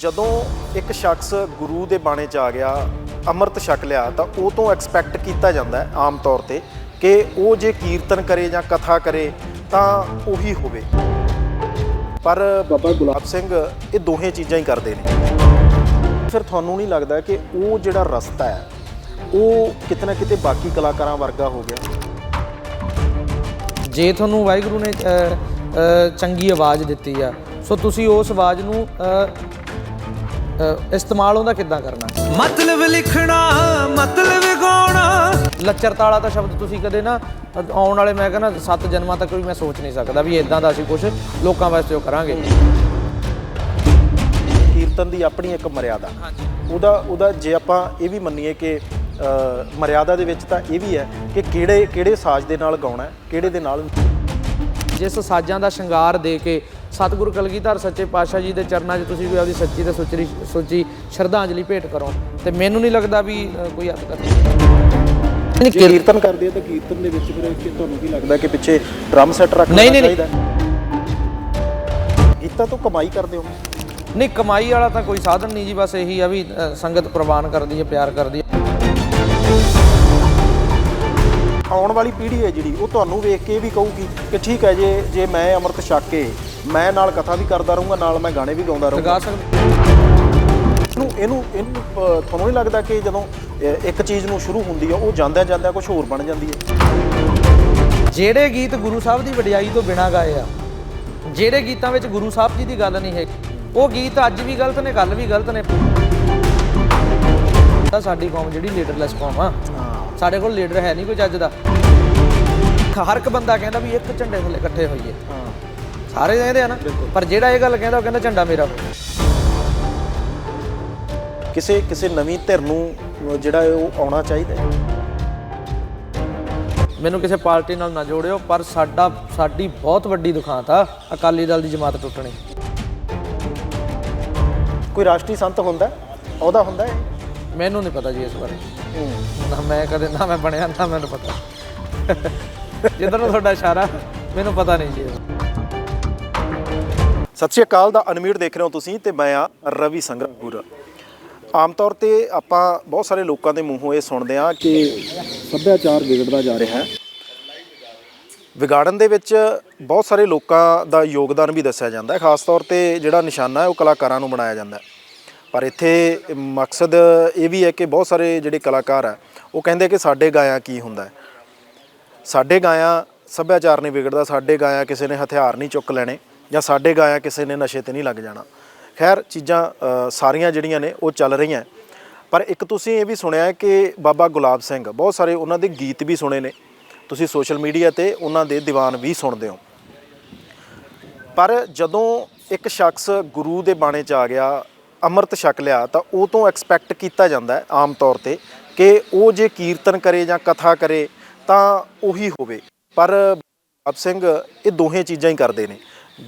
ਜਦੋਂ ਇੱਕ ਸ਼ਖਸ ਗੁਰੂ ਦੇ ਬਾਣੇ 'ਚ ਆ ਗਿਆ, ਅੰਮ੍ਰਿਤ ਛਕ ਲਿਆ, ਤਾਂ ਉਹ ਤੋਂ ਐਕਸਪੈਕਟ ਕੀਤਾ ਜਾਂਦਾ ਹੈ ਆਮ ਤੌਰ ਤੇ ਕਿ ਉਹ ਜੇ ਕੀਰਤਨ ਕਰੇ ਜਾਂ ਕਥਾ ਕਰੇ, ਤਾਂ ਉਹੀ ਹੋਵੇ। ਪਰ ਬਾਬਾ ਗੁਲਾਬ ਸਿੰਘ ਇਹ ਦੋਹੇ ਚੀਜ਼ਾਂ ਹੀ ਕਰਦੇ ਨੇ। ਫਿਰ ਤੁਹਾਨੂੰ ਨਹੀਂ ਲੱਗਦਾ ਕਿ ਉਹ ਜਿਹੜਾ ਰਸਤਾ ਹੈ, ਉਹ ਕਿਤੇ ਨਾ ਕਿਤੇ ਬਾਕੀ ਕਲਾਕਾਰਾਂ ਵਰਗਾ ਹੋ ਗਿਆ? ਜੇ ਤੁਹਾਨੂੰ ਵਾਹਿਗੁਰੂ ਨੇ ਚੰਗੀ ਆਵਾਜ਼ ਦਿੱਤੀ ਆ, ਸੋ ਤੁਸੀਂ ਉਸ ਆਵਾਜ਼ ਨੂੰ ਇਸਤੇਮਾਲ ਉਹਦਾ ਕਿੱਦਾਂ ਕਰਨਾ? ਮਤਲਬ ਲਿਖਣਾ ਮਤਲਬ ਗਾਉਣਾ। ਲੱਚਰਤਾਲਾ ਦਾ ਸ਼ਬਦ ਤੁਸੀਂ ਕਦੇ ਨਾ ਆਉਣ ਵਾਲੇ ਮੈਂ ਕਹਿੰਦਾ ਸੱਤ ਜਨਮਾਂ ਤੱਕ ਵੀ ਮੈਂ ਸੋਚ ਨਹੀਂ ਸਕਦਾ ਵੀ ਇਦਾਂ ਦਾ ਅਸੀਂ ਕੁਝ ਲੋਕਾਂ ਵਾਸਤੇ ਉਹ ਕਰਾਂਗੇ। ਕੀਰਤਨ ਦੀ ਆਪਣੀ ਇੱਕ ਮਰਿਆਦਾ। ਉਹਦਾ ਉਹਦਾ ਜੇ ਆਪਾਂ ਇਹ ਵੀ ਮੰਨੀਏ ਕਿ ਮਰਿਆਦਾ ਦੇ ਵਿੱਚ ਤਾਂ ਇਹ ਵੀ ਹੈ ਕਿ ਕਿਹੜੇ ਕਿਹੜੇ ਸਾਜ਼ ਦੇ ਨਾਲ ਗਾਉਣਾ ਹੈ ਕਿਹੜੇ ਦੇ ਨਾਲ ਜਿਸ ਸਾਜ਼ਾਂ ਦਾ ਸ਼ਿੰਗਾਰ ਦੇ ਕੇ ਸਤਿਗੁਰੂ ਕਲਗੀਧਰ ਸੱਚੇ ਪਾਤਸ਼ਾਹ ਜੀ ਦੇ ਚਰਨਾਂ 'ਚ ਤੁਸੀਂ ਵੀ ਆਪਦੀ ਸੱਚੀ ਤੇ ਸੁਚਰੀ ਸੋਚੀ ਸ਼ਰਧਾਂਜਲੀ ਭੇਟ ਕਰੋ। ਤੇ ਮੈਨੂੰ ਨਹੀਂ ਲੱਗਦਾ ਵੀ ਕੋਈ ਤੱਕ ਜੇ ਕੀਰਤਨ ਕਰਦੇ ਆ ਤਾਂ ਕੀਰਤਨ ਦੇ ਵਿੱਚ ਫਿਰ ਕਿ ਤੁਹਾਨੂੰ ਕੀ ਲੱਗਦਾ ਕਿ ਪਿੱਛੇ ਡਰਮ ਸੈੱਟ ਰੱਖਣਾ ਨਹੀਂ, ਨਹੀਂ, ਨਹੀਂ। ਚਾਹੀਦਾ ਗੀਤਾਂ ਤੋਂ ਕਮਾਈ ਕਰਦੇ ਹੋ? ਨਹੀਂ ਕਮਾਈ ਵਾਲਾ ਤਾਂ ਕੋਈ ਸਾਧਨ ਨਹੀਂ ਜੀ ਬਸ ਇਹੀ ਆ ਵੀ ਸੰਗਤ ਪ੍ਰਵਾਨ ਕਰਦੀ ਹੈ ਪਿਆਰ ਕਰਦੀ ਹੈ। ਆਉਣ ਵਾਲੀ ਪੀੜ੍ਹੀ ਹੈ ਜਿਹੜੀ ਉਹ ਤੁਹਾਨੂੰ ਵੇਖ ਕੇ ਵੀ ਕਹੂਗੀ ਕਿ ਠੀਕ ਹੈ ਜੇ ਜੇ ਮੈਂ ਅੰਮ੍ਰਿਤ ਛਕ ਕੇ ਮੈਂ ਨਾਲ ਕਥਾ ਵੀ ਕਰਦਾ ਰਹੂੰਗਾ ਨਾਲ ਮੈਂ ਗਾਣੇ ਵੀ ਗਾਉਂਦਾ ਰਹੂੰਗਾ। ਇਹਨੂੰ ਇਹਨੂੰ ਇਹਨੂੰ ਤੁਹਾਨੂੰ ਨਹੀਂ ਲੱਗਦਾ ਕਿ ਜਦੋਂ ਇੱਕ ਚੀਜ਼ ਨੂੰ ਸ਼ੁਰੂ ਹੁੰਦੀ ਆ ਉਹ ਜਾਂਦਿਆਂ ਜਾਂਦਿਆਂ ਕੁਝ ਹੋਰ ਬਣ ਜਾਂਦੀ ਹੈ? ਜਿਹੜੇ ਗੀਤ ਗੁਰੂ ਸਾਹਿਬ ਦੀ ਵਡਿਆਈ ਤੋਂ ਬਿਨਾਂ ਗਾਏ ਆ ਜਿਹੜੇ ਗੀਤਾਂ ਵਿੱਚ ਗੁਰੂ ਸਾਹਿਬ ਜੀ ਦੀ ਗੱਲ ਨਹੀਂ ਹੈ ਉਹ ਗੀਤ ਅੱਜ ਵੀ ਗਲਤ ਨੇ ਕੱਲ ਵੀ ਗਲਤ ਨੇ। ਤਾਂ ਸਾਡੀ ਕੌਮ ਜਿਹੜੀ ਲੀਡਰਲੈਸ ਕੌਮ ਆ ਸਾਡੇ ਕੋਲ ਲੀਡਰ ਹੈ ਨਹੀਂ ਕੋਈ ਚੱਜ ਦਾ। ਹਰ ਇੱਕ ਬੰਦਾ ਕਹਿੰਦਾ ਵੀ ਇੱਕ ਝੰਡੇ ਥੱਲੇ ਇਕੱਠੇ ਹੋਈਏ। ਹਾਂ। ਸਾਰੇ ਕਹਿੰਦੇ ਆ ਨਾ ਪਰ ਜਿਹੜਾ ਇਹ ਗੱਲ ਕਹਿੰਦਾ ਉਹ ਕਹਿੰਦਾ ਝੰਡਾ ਮੇਰਾ। ਕਿਸੇ ਕਿਸੇ ਨਵੀਂ ਧਿਰ ਨੂੰ ਜਿਹੜਾ ਉਹ ਆਉਣਾ ਚਾਹੀਦਾ ਮੈਨੂੰ ਕਿਸੇ ਪਾਰਟੀ ਨਾਲ ਨਾ ਜੋੜਿਓ ਪਰ ਸਾਡਾ ਸਾਡੀ ਬਹੁਤ ਵੱਡੀ ਦੁਖਾਂਤ ਆ ਅਕਾਲੀ ਦਲ ਦੀ ਜਮਾਤ ਟੁੱਟਣੀ। ਕੋਈ ਰਾਸ਼ਟਰੀ ਸੰਤ ਹੁੰਦਾ ਹੈ? ਅਹੁਦਾ ਹੁੰਦਾ ਹੈ? ਮੈਨੂੰ ਨਹੀਂ ਪਤਾ ਜੀ ਇਸ ਬਾਰੇ। ਨਾ ਮੈਂ ਕਦੇ, ਨਾ ਮੈਂ ਬਣਿਆ, ਨਾ ਮੈਨੂੰ ਪਤਾ। ਜਿੱਧਰ ਨੂੰ ਤੁਹਾਡਾ ਇਸ਼ਾਰਾ, ਮੈਨੂੰ ਪਤਾ ਨਹੀਂ ਜੀ। ਸਤਿ ਸ਼੍ਰੀ ਅਕਾਲ ਦਾ ਅਨਮਿਊਟ ਦੇਖ ਰਹੇ ਹੋ ਤੁਸੀਂ ਤੇ ਮੈਂ ਆ ਰਵੀ ਸੰਗਰਾਪੁਰ ਆਮ ਤੌਰ ਤੇ ਆਪਾਂ ਬਹੁਤ ਸਾਰੇ ਲੋਕਾਂ ਦੇ ਮੂੰਹੋਂ ਇਹ ਸੁਣਦੇ ਆ ਕਿ ਸੱਭਿਆਚਾਰ ਵਿਗੜਦਾ ਜਾ ਰਿਹਾ ਹੈ। ਵਿਗਾੜਨ ਦੇ ਵਿੱਚ ਬਹੁਤ ਸਾਰੇ ਲੋਕਾਂ ਦਾ ਯੋਗਦਾਨ ਵੀ ਦੱਸਿਆ ਜਾਂਦਾ ਹੈ। ਖਾਸ ਤੌਰ ਤੇ ਜਿਹੜਾ ਨਿਸ਼ਾਨਾ ਹੈ, ਉਹ ਕਲਾਕਾਰਾਂ ਨੂੰ ਬਣਾਇਆ ਜਾਂਦਾ ਹੈ। ਪਰ ਇੱਥੇ ਮਕਸਦ ਇਹ ਵੀ ਹੈ ਕਿ ਬਹੁਤ ਸਾਰੇ ਜਿਹੜੇ ਕਲਾਕਾਰ ਆ, ਉਹ ਕਹਿੰਦੇ ਕਿ ਸਾਡੇ ਗਾਇਆ ਕੀ ਹੁੰਦਾ ਸਾਡੇ ਗਾਇਆ ਸੱਭਿਆਚਾਰ ਨਹੀਂ ਵਿਗੜਦਾ, ਸਾਡੇ ਗਾਇਆ ਕਿਸੇ ਨੇ ਹਥਿਆਰ ਨਹੀਂ ਚੁੱਕ ਲੈਣੇ ਜਾਂ ਸਾਡੇ ਗਾਇਆ ਕਿਸੇ ਨੇ ਨਸ਼ੇ ਤੇ ਨਹੀਂ ਲੱਗ ਜਾਣਾ। ਖੈਰ, ਚੀਜ਼ਾਂ ਸਾਰੀਆਂ ਜਿਹੜੀਆਂ ਨੇ, ਉਹ ਚੱਲ ਰਹੀਆਂ ਪਰ ਇੱਕ ਤੁਸੀਂ ਇਹ ਵੀ ਸੁਣਿਆ ਕਿ ਬਾਬਾ ਗੁਲਾਬ ਸਿੰਘ, ਬਹੁਤ ਸਾਰੇ ਉਹਨਾਂ ਦੇ ਗੀਤ ਵੀ ਸੁਣੇ ਨੇ। ਤੁਸੀਂ ਸੋਸ਼ਲ ਮੀਡੀਆ ਤੇ ਉਹਨਾਂ ਦੇ ਦੀਵਾਨ ਵੀ ਸੁਣਦੇ ਹੋ। ਪਰ ਜਦੋਂ ਇੱਕ ਸ਼ਖਸ ਗੁਰੂ ਦੇ ਬਾਣੇ 'ਚ ਆ ਗਿਆ ਅੰਮ੍ਰਿਤ ਛਕ ਲਿਆ ਤਾਂ ਉਹ ਤੋਂ ਐਕਸਪੈਕਟ ਕੀਤਾ ਜਾਂਦਾ ਆਮ ਤੌਰ ਤੇ ਕਿ ਉਹ ਜੇ ਕੀਰਤਨ ਕਰੇ ਜਾਂ ਕਥਾ ਕਰੇ ਤਾਂ ਉਹੀ ਹੋਵੇ। ਪਰ ਆਪ ਸਿੰਘ ਇਹ ਦੋਹੇ ਚੀਜ਼ਾਂ ਹੀ ਕਰਦੇ ਨੇ।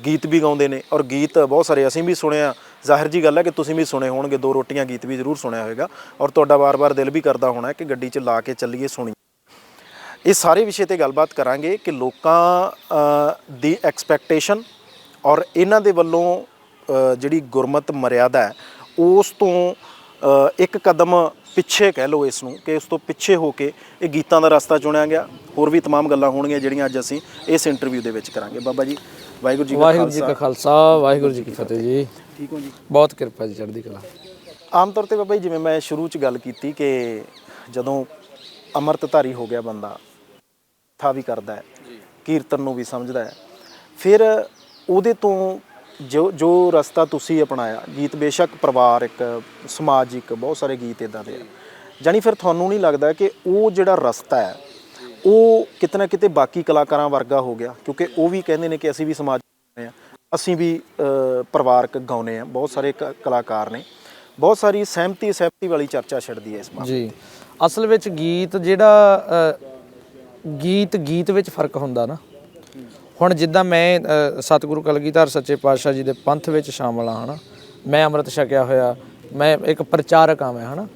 ਗੀਤ ਵੀ ਗਾਉਂਦੇ ਨੇ ਔਰ ਗੀਤ ਬਹੁਤ ਸਾਰੇ ਅਸੀਂ ਵੀ ਸੁਣਿਆ। ਜ਼ਾਹਿਰ ਜੀ ਗੱਲ ਹੈ ਕਿ ਤੁਸੀਂ ਵੀ ਸੁਣੇ ਹੋਣਗੇ, ਦੋ ਰੋਟੀਆਂ ਗੀਤ ਵੀ ਜ਼ਰੂਰ ਸੁਣਿਆ ਹੋਵੇਗਾ ਔਰ ਤੁਹਾਡਾ ਵਾਰ-ਵਾਰ ਦਿਲ ਵੀ ਕਰਦਾ ਹੋਣਾ ਕਿ ਗੱਡੀ 'ਚ ਲਾ ਕੇ ਚੱਲੀਏ ਸੁਣੀ। ਇਹ ਸਾਰੇ ਵਿਸ਼ੇ ਤੇ ਗੱਲਬਾਤ ਕਰਾਂਗੇ ਕਿ ਲੋਕਾਂ ਦੀ ਐਕਸਪੈਕਟੇਸ਼ਨ ਔਰ ਇਹਨਾਂ ਦੇ ਵੱਲੋਂ ਜਿਹੜੀ ਗੁਰਮਤ ਮਰਿਆਦਾ ਹੈ ਉਸ ਤੋਂ ਅ, ਇੱਕ ਕਦਮ ਪਿੱਛੇ ਕਹਿ ਲਓ ਇਸ ਨੂੰ ਕਿ ਉਸ ਤੋਂ ਪਿੱਛੇ ਹੋ ਕੇ ਇਹ ਗੀਤਾਂ ਦਾ ਰਸਤਾ ਚੁਣਿਆ ਗਿਆ ਹੋਰ ਵੀ तमाम ਗੱਲਾਂ ਹੋਣਗੀਆਂ ਜਿਹੜੀਆਂ ਅੱਜ ਅਸੀਂ ਇਸ ਇੰਟਰਵਿਊ ਦੇ ਵਿੱਚ ਕਰਾਂਗੇ ਬਾਬਾ ਜੀ ਵਾਹਿਗੁਰੂ ਜੀ ਕਾ ਵਾਹਿਗੁਰੂ ਜੀ ਖਾਲਸਾ ਕਾ ਖਾਲਸਾ ਵਾਹਿਗੁਰੂ ਜੀ ਕੀ ਫਤਿਹ ਜੀ ਠੀਕ ਹੋ ਜੀ ਬਹੁਤ ਕਿਰਪਾ ਜੀ ਚੜ੍ਹਦੀ ਕਲਾ ਆਮ ਤੌਰ ਤੇ ਬਾਬਾ ਜੀ ਜਿਵੇਂ ਮੈਂ ਸ਼ੁਰੂ ਚ ਗੱਲ ਕੀਤੀ ਕਿ ਜਦੋਂ ਅੰਮ੍ਰਿਤਧਾਰੀ ਹੋ ਗਿਆ ਬੰਦਾ ਥਾ ਵੀ ਕਰਦਾ ਹੈ ਕੀਰਤਨ ਨੂੰ ਵੀ ਸਮਝਦਾ ਹੈ ਫਿਰ ਉਹਦੇ ਤੋਂ ਜੋ ਜੋ ਰਸਤਾ ਤੁਸੀਂ ਅਪਣਾਇਆ, ਗੀਤ ਬੇਸ਼ੱਕ ਪਰਿਵਾਰਕ ਸਮਾਜਿਕ ਬਹੁਤ ਸਾਰੇ ਗੀਤ ਇਦਾਂ ਦੇ ਆ। ਜਾਨੀ ਫਿਰ ਤੁਹਾਨੂੰ ਨਹੀਂ ਲੱਗਦਾ ਕਿ ਉਹ ਜਿਹੜਾ ਰਸਤਾ ਹੈ, ਉਹ ਕਿਤੇ ਨਾ ਕਿਤੇ ਬਾਕੀ ਕਲਾਕਾਰਾਂ ਵਰਗਾ ਹੋ ਗਿਆ? ਕਿਉਂਕਿ ਉਹ ਵੀ ਕਹਿੰਦੇ ਨੇ ਕਿ ਅਸੀਂ ਵੀ ਸਮਾਜ ਗਾਉਂਦੇ ਆ ਅਸੀਂ ਵੀ ਪਰਿਵਾਰਕ ਗਾਉਨੇ ਆ ਬਹੁਤ ਸਾਰੇ ਕ- ਕਲਾਕਾਰ ਨੇ। ਬਹੁਤ ਸਾਰੀ ਸਹਿਮਤੀ ਸਹਿਮਤੀ ਵਾਲੀ ਚਰਚਾ ਛਿੜਦੀ ਹੈ ਇਸ ਮਾਮਲੇ ਜੀ। ਅਸਲ ਵਿੱਚ ਗੀਤ ਜਿਹੜਾ ਗੀਤ ਗੀਤ ਵਿੱਚ ਫ਼ਰਕ ਹੁੰਦਾ ਨਾ। ਹੁਣ ਜਿੱਦਾਂ ਮੈਂ ਸਤਿਗੁਰੂ ਕਲਗੀਧਰ ਸੱਚੇ ਪਾਤਸ਼ਾਹ ਜੀ ਦੇ ਪੰਥ ਵਿੱਚ ਸ਼ਾਮਲ ਹਾਂ ਹਨਾ? ਮੈਂ ਅੰਮ੍ਰਿਤ ਛਕਿਆ ਹੋਇਆ, ਮੈਂ ਇੱਕ ਪ੍ਰਚਾਰਕ ਹਾਂ ਮੈਂ, ਹਨਾ?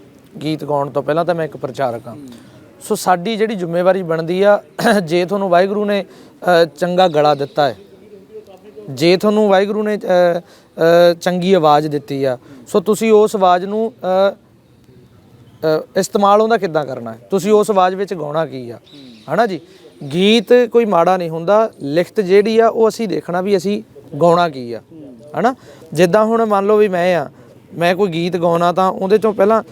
ਗੀਤ ਗਾਉਣ ਤੋਂ ਪਹਿਲਾਂ ਤਾਂ ਮੈਂ ਇੱਕ ਪ੍ਰਚਾਰਕ ਹਾਂ ਸੋ ਸਾਡੀ ਜਿਹੜੀ ਜ਼ਿੰਮੇਵਾਰੀ ਬਣਦੀ ਆ, ਜੇ ਤੁਹਾਨੂੰ ਵਾਹਿਗੁਰੂ ਨੇ ਚੰਗਾ ਗਲਾ ਦਿੱਤਾ ਹੈ, ਜੇ ਤੁਹਾਨੂੰ ਵਾਹਿਗੁਰੂ ਨੇ ਚੰਗੀ ਆਵਾਜ਼ ਦਿੱਤੀ ਆ, ਸੋ ਤੁਸੀਂ ਉਸ ਆਵਾਜ਼ ਨੂੰ ਇਸਤੇਮਾਲ ਉਹਦਾ ਕਿੱਦਾਂ ਕਰਨਾ ਹੈ? ਤੁਸੀਂ ਉਸ ਆਵਾਜ਼ ਵਿੱਚ ਗਾਉਣਾ ਕੀ ਆ? ਹਨਾ ਜੀ? ਗੀਤ ਕੋਈ ਮਾੜਾ ਨਹੀਂ ਹੁੰਦਾ, ਲਿਖਤ ਜਿਹੜੀ ਆ, ਉਹ ਅਸੀਂ ਦੇਖਣਾ ਵੀ ਅਸੀਂ ਗਾਉਣਾ ਕੀ ਆ, ਹਨਾ? ਜਿੱਦਾਂ ਹੁਣ ਮੰਨ ਲਓ ਵੀ ਮੈਂ ਆ, ਮੈਂ ਕੋਈ ਗੀਤ ਗਾਉਣਾ ਤਾਂ ਉਹਦੇ ਚੋਂ ਪਹਿਲਾਂ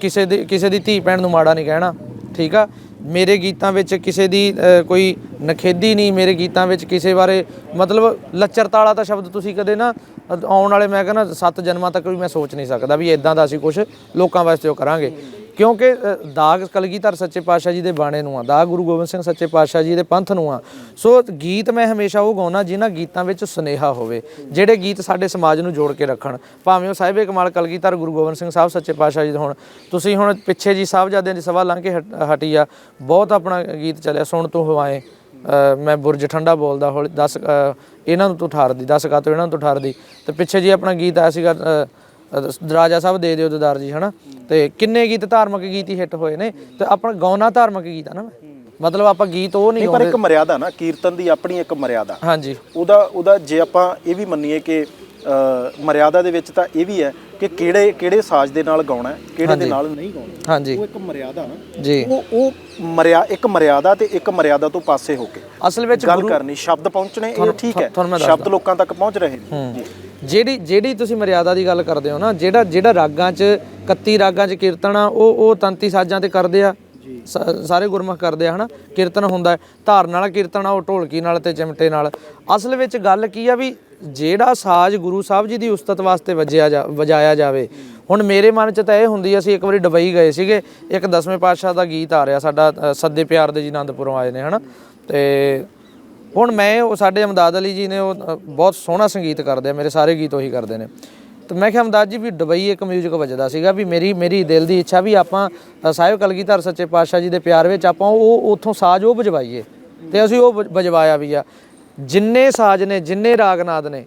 ਕਿਸੇ ਦੀ ਕਿਸੇ ਦੀ ਧੀ ਭੈਣ ਨੂੰ ਮਾੜਾ ਨਹੀਂ ਕਹਿਣਾ, ਠੀਕ ਆ? ਮੇਰੇ ਗੀਤਾਂ ਵਿੱਚ ਕਿਸੇ ਦੀ ਕੋਈ ਨਖੇਦੀ ਨਹੀਂ, ਮੇਰੇ ਗੀਤਾਂ ਵਿੱਚ ਕਿਸੇ ਬਾਰੇ, ਮਤਲਬ ਲੱਚਰਤਾ ਵਾਲਾ ਤਾਂ ਸ਼ਬਦ ਤੁਸੀਂ ਕਦੇ ਨਾ, ਆਉਣ ਵਾਲੇ ਮੈਂ ਕਹਿੰਦਾ ਸੱਤ ਜਨਮਾਂ ਤੱਕ ਵੀ ਮੈਂ ਸੋਚ ਨਹੀਂ ਸਕਦਾ ਵੀ ਇਦਾਂ ਦਾ ਅਸੀਂ ਕੁਝ ਲੋਕਾਂ ਵਾਸਤੇ ਉਹ ਕਰਾਂਗੇ। ਕਿਉਂਕਿ ਦਾਗ ਕਲਗੀਧਰ ਸੱਚੇ ਪਾਤਸ਼ਾਹ ਜੀ ਦੇ ਬਾਣੇ ਨੂੰ ਆ, ਦਾਗ ਗੁਰੂ ਗੋਬਿੰਦ ਸਿੰਘ ਸੱਚੇ ਪਾਤਸ਼ਾਹ ਜੀ ਦੇ ਪੰਥ ਨੂੰ ਆ। ਸੋ ਗੀਤ ਮੈਂ ਹਮੇਸ਼ਾ ਉਹ ਗਾਉਣਾ ਜਿਨ੍ਹਾਂ ਗੀਤਾਂ ਵਿੱਚ ਸੁਨੇਹਾ ਹੋਵੇ, ਜਿਹੜੇ ਗੀਤ ਸਾਡੇ ਸਮਾਜ ਨੂੰ ਜੋੜ ਕੇ ਰੱਖਣ। ਭਾਵੇਂ ਉਹ ਸਾਹਿਬੇ ਕਮਾਲ ਕਲਗੀਧਰ, ਗੁਰੂ ਗੋਬਿੰਦ ਸਿੰਘ ਸਾਹਿਬ ਸੱਚੇ ਪਾਤਸ਼ਾਹ ਜੀ ਦੇ ਹੋਣ। ਤੁਸੀਂ ਹੁਣ ਪਿੱਛੇ ਜੀ ਸਾਹਿਬਜ਼ਾਦਿਆਂ ਦੀ ਸਭਾ ਲੰਘ ਕੇ ਹਟ- ਹਟੀ ਆ, ਬਹੁਤ ਆਪਣਾ ਗੀਤ ਚੱਲਿਆ, ਸੁਣ ਤੂੰ ਹਵਾਏ। ਮੈਂ ਬੁਰਜ ਠੰਡਾ ਬੋਲਦਾ ਹੌਲੀ 10 ਇਹਨਾਂ ਨੂੰ ਤੂੰ ਠਾਰਦੀ 10 ਕਾ ਤੋਂ ਇਹਨਾਂ ਨੂੰ ਤੂੰ ਠਾਰਦੀ। ਤੇ ਪਿੱਛੇ ਜੀ ਆਪਣਾ ਗੀਤ ਆਇਆ ਸੀਗਾ ਰਾਜਾ ਸਾਹਿਬ ਦੇ ਦਿਓ ਦਦਾਰ ਜੀ ਹਨਾ? ਤੇ ਕਿੰਨੇ ਗੀਤ ਧਾਰਮਿਕ ਗੀਤ ਹੀ ਹਿੱਟ ਹੋਏ ਨੇ? ਤੇ ਆਪਣਾ ਗਾਉਣਾ ਧਾਰਮਿਕ ਗੀਤ ਆ ਨਾ ਮਤਲਬ ਆਪਾਂ ਗੀਤ ਉਹ ਨਹੀਂ ਪਰ ਇੱਕ ਮਰਿਆਦਾ ਨਾ ਕੀਰਤਨ ਦੀ ਆਪਣੀ ਇੱਕ ਮਰਿਆਦਾ। ਹਾਂਜੀ। ਉਹਦਾ ਉਹਦਾ ਜੇ ਆਪਾਂ ਇਹ ਵੀ ਮੰਨੀਏ ਕਿ ਮਰਿਆਦਾ ਦੇ ਵਿੱਚ ਤਾਂ ਇਹ ਵੀ ਹੈ ਕਿ ਕਿਹੜੇ ਕਿਹੜੇ ਸਾਜ਼ ਦੇ ਨਾਲ ਗਾਉਣਾ ਹੈ ਕਿਹੜੇ ਦੇ ਨਾਲ ਨਹੀਂ ਗਾਉਣਾ। ਹਾਂਜੀ। ਉਹ ਇੱਕ ਮਰਿਆਦਾ ਨਾ। ਜੀ। ਉਹ ਉਹ ਮਰਿਆ ਇੱਕ ਮਰਿਆਦਾ ਤੇ ਇੱਕ ਮਰਿਆਦਾ ਤੋਂ ਪਾਸੇ ਹੋ ਕੇ। ਅਸਲ ਵਿੱਚ ਗੱਲ ਕਰਨੀ ਸ਼ਬਦ ਪਹੁੰਚਣੇ ਇਹ ਠੀਕ ਹੈ। ਸ਼ਬਦ ਲੋਕਾਂ ਤੱਕ ਪਹੁੰਚ ਰਹੇ ਨੇ। ਜੀ। ਜਿਹੜੀ ਜਿਹੜੀ ਤੁਸੀਂ ਮਰਿਆਦਾ ਦੀ ਗੱਲ ਕਰਦੇ ਹੋ ਨਾ ਜਿਹੜਾ ਜਿਹੜਾ ਰਾਗਾਂ 'ਚ 31 ਰਾਗਾਂ 'ਚ ਕੀਰਤਨ ਆ ਉਹ ਉਹ ਤੰਤੀ ਸਾਜ਼ਾਂ ਤੇ ਕਰਦੇ ਆ। ਸਾਰੇ ਗੁਰਮੁਖ ਕਰਦੇ ਆ ਹਨਾ? ਕੀਰਤਨ ਹੁੰਦਾ ਹੈ। ਧਾਰਨ ਵਾਲਾ ਕੀਰਤਨ ਆ ਉਹ ਢੋਲਕੀ ਨਾਲ ਤੇ ਚਿਮਟੇ ਨਾਲ। ਅਸਲ ਵਿੱਚ ਗੱਲ ਕੀ ਆ ਵੀ ਜਿਹੜਾ ਸਾਜ਼ ਗੁਰੂ ਸਾਹਿਬ ਜੀ ਦੀ ਉਸਤਤ ਵਾਸਤੇ ਵਜਿਆ ਜਾ ਵਜਾਇਆ ਜਾਵੇ ਹੁਣ ਮੇਰੇ ਮਨ 'ਚ ਤਾਂ ਇਹ ਹੁੰਦੀ ਅਸੀਂ ਇੱਕ ਵਾਰੀ ਦੁਬਈ ਗਏ ਸੀਗੇ ਇੱਕ ਦਸਵੇਂ ਪਾਤਸ਼ਾਹ ਦਾ ਗੀਤ ਆ ਰਿਹਾ ਸਾਡਾ ਸੱਦੇ ਪਿਆਰ ਦੇ ਜੀ ਆਨੰਦਪੁਰੋਂ ਆਏ ਨੇ ਹਨਾ? ਤੇ ਹੁਣ ਮੈਂ ਉਹ ਸਾਡੇ ਅਮਦਾਦ ਅਲੀ ਜੀ ਨੇ ਉਹ ਬਹੁਤ ਸੋਹਣਾ ਸੰਗੀਤ ਕਰਦੇ ਆ, ਮੇਰੇ ਸਾਰੇ ਗੀਤ ਉਹੀ ਕਰਦੇ ਨੇ। ਤੇ ਮੈਂ ਕਿਹਾ ਅਮਦਾਦ ਜੀ ਵੀ ਦੁਬਈ ਇੱਕ ਮਿਊਜ਼ਿਕ ਵੱਜਦਾ ਸੀਗਾ, ਵੀ ਮੇਰੀ ਮੇਰੀ ਦਿਲ ਦੀ ਇੱਛਾ ਵੀ ਆਪਾਂ ਸਾਹਿਬ ਕਲਗੀਧਰ ਸੱਚੇ ਪਾਤਸ਼ਾਹ ਜੀ ਦੇ ਪਿਆਰ ਵਿੱਚ ਆਪਾਂ ਉਹ ਉੱਥੋਂ ਸਾਜ਼ ਉਹ ਵਜਵਾਈਏ ਤੇ ਅਸੀਂ ਉਹ ਵ- ਵਜਵਾਇਆ ਵੀ ਆ। ਜਿੰਨੇ ਸਾਜ਼ ਨੇ, ਜਿੰਨੇ ਰਾਗਨਾਦ ਨੇ,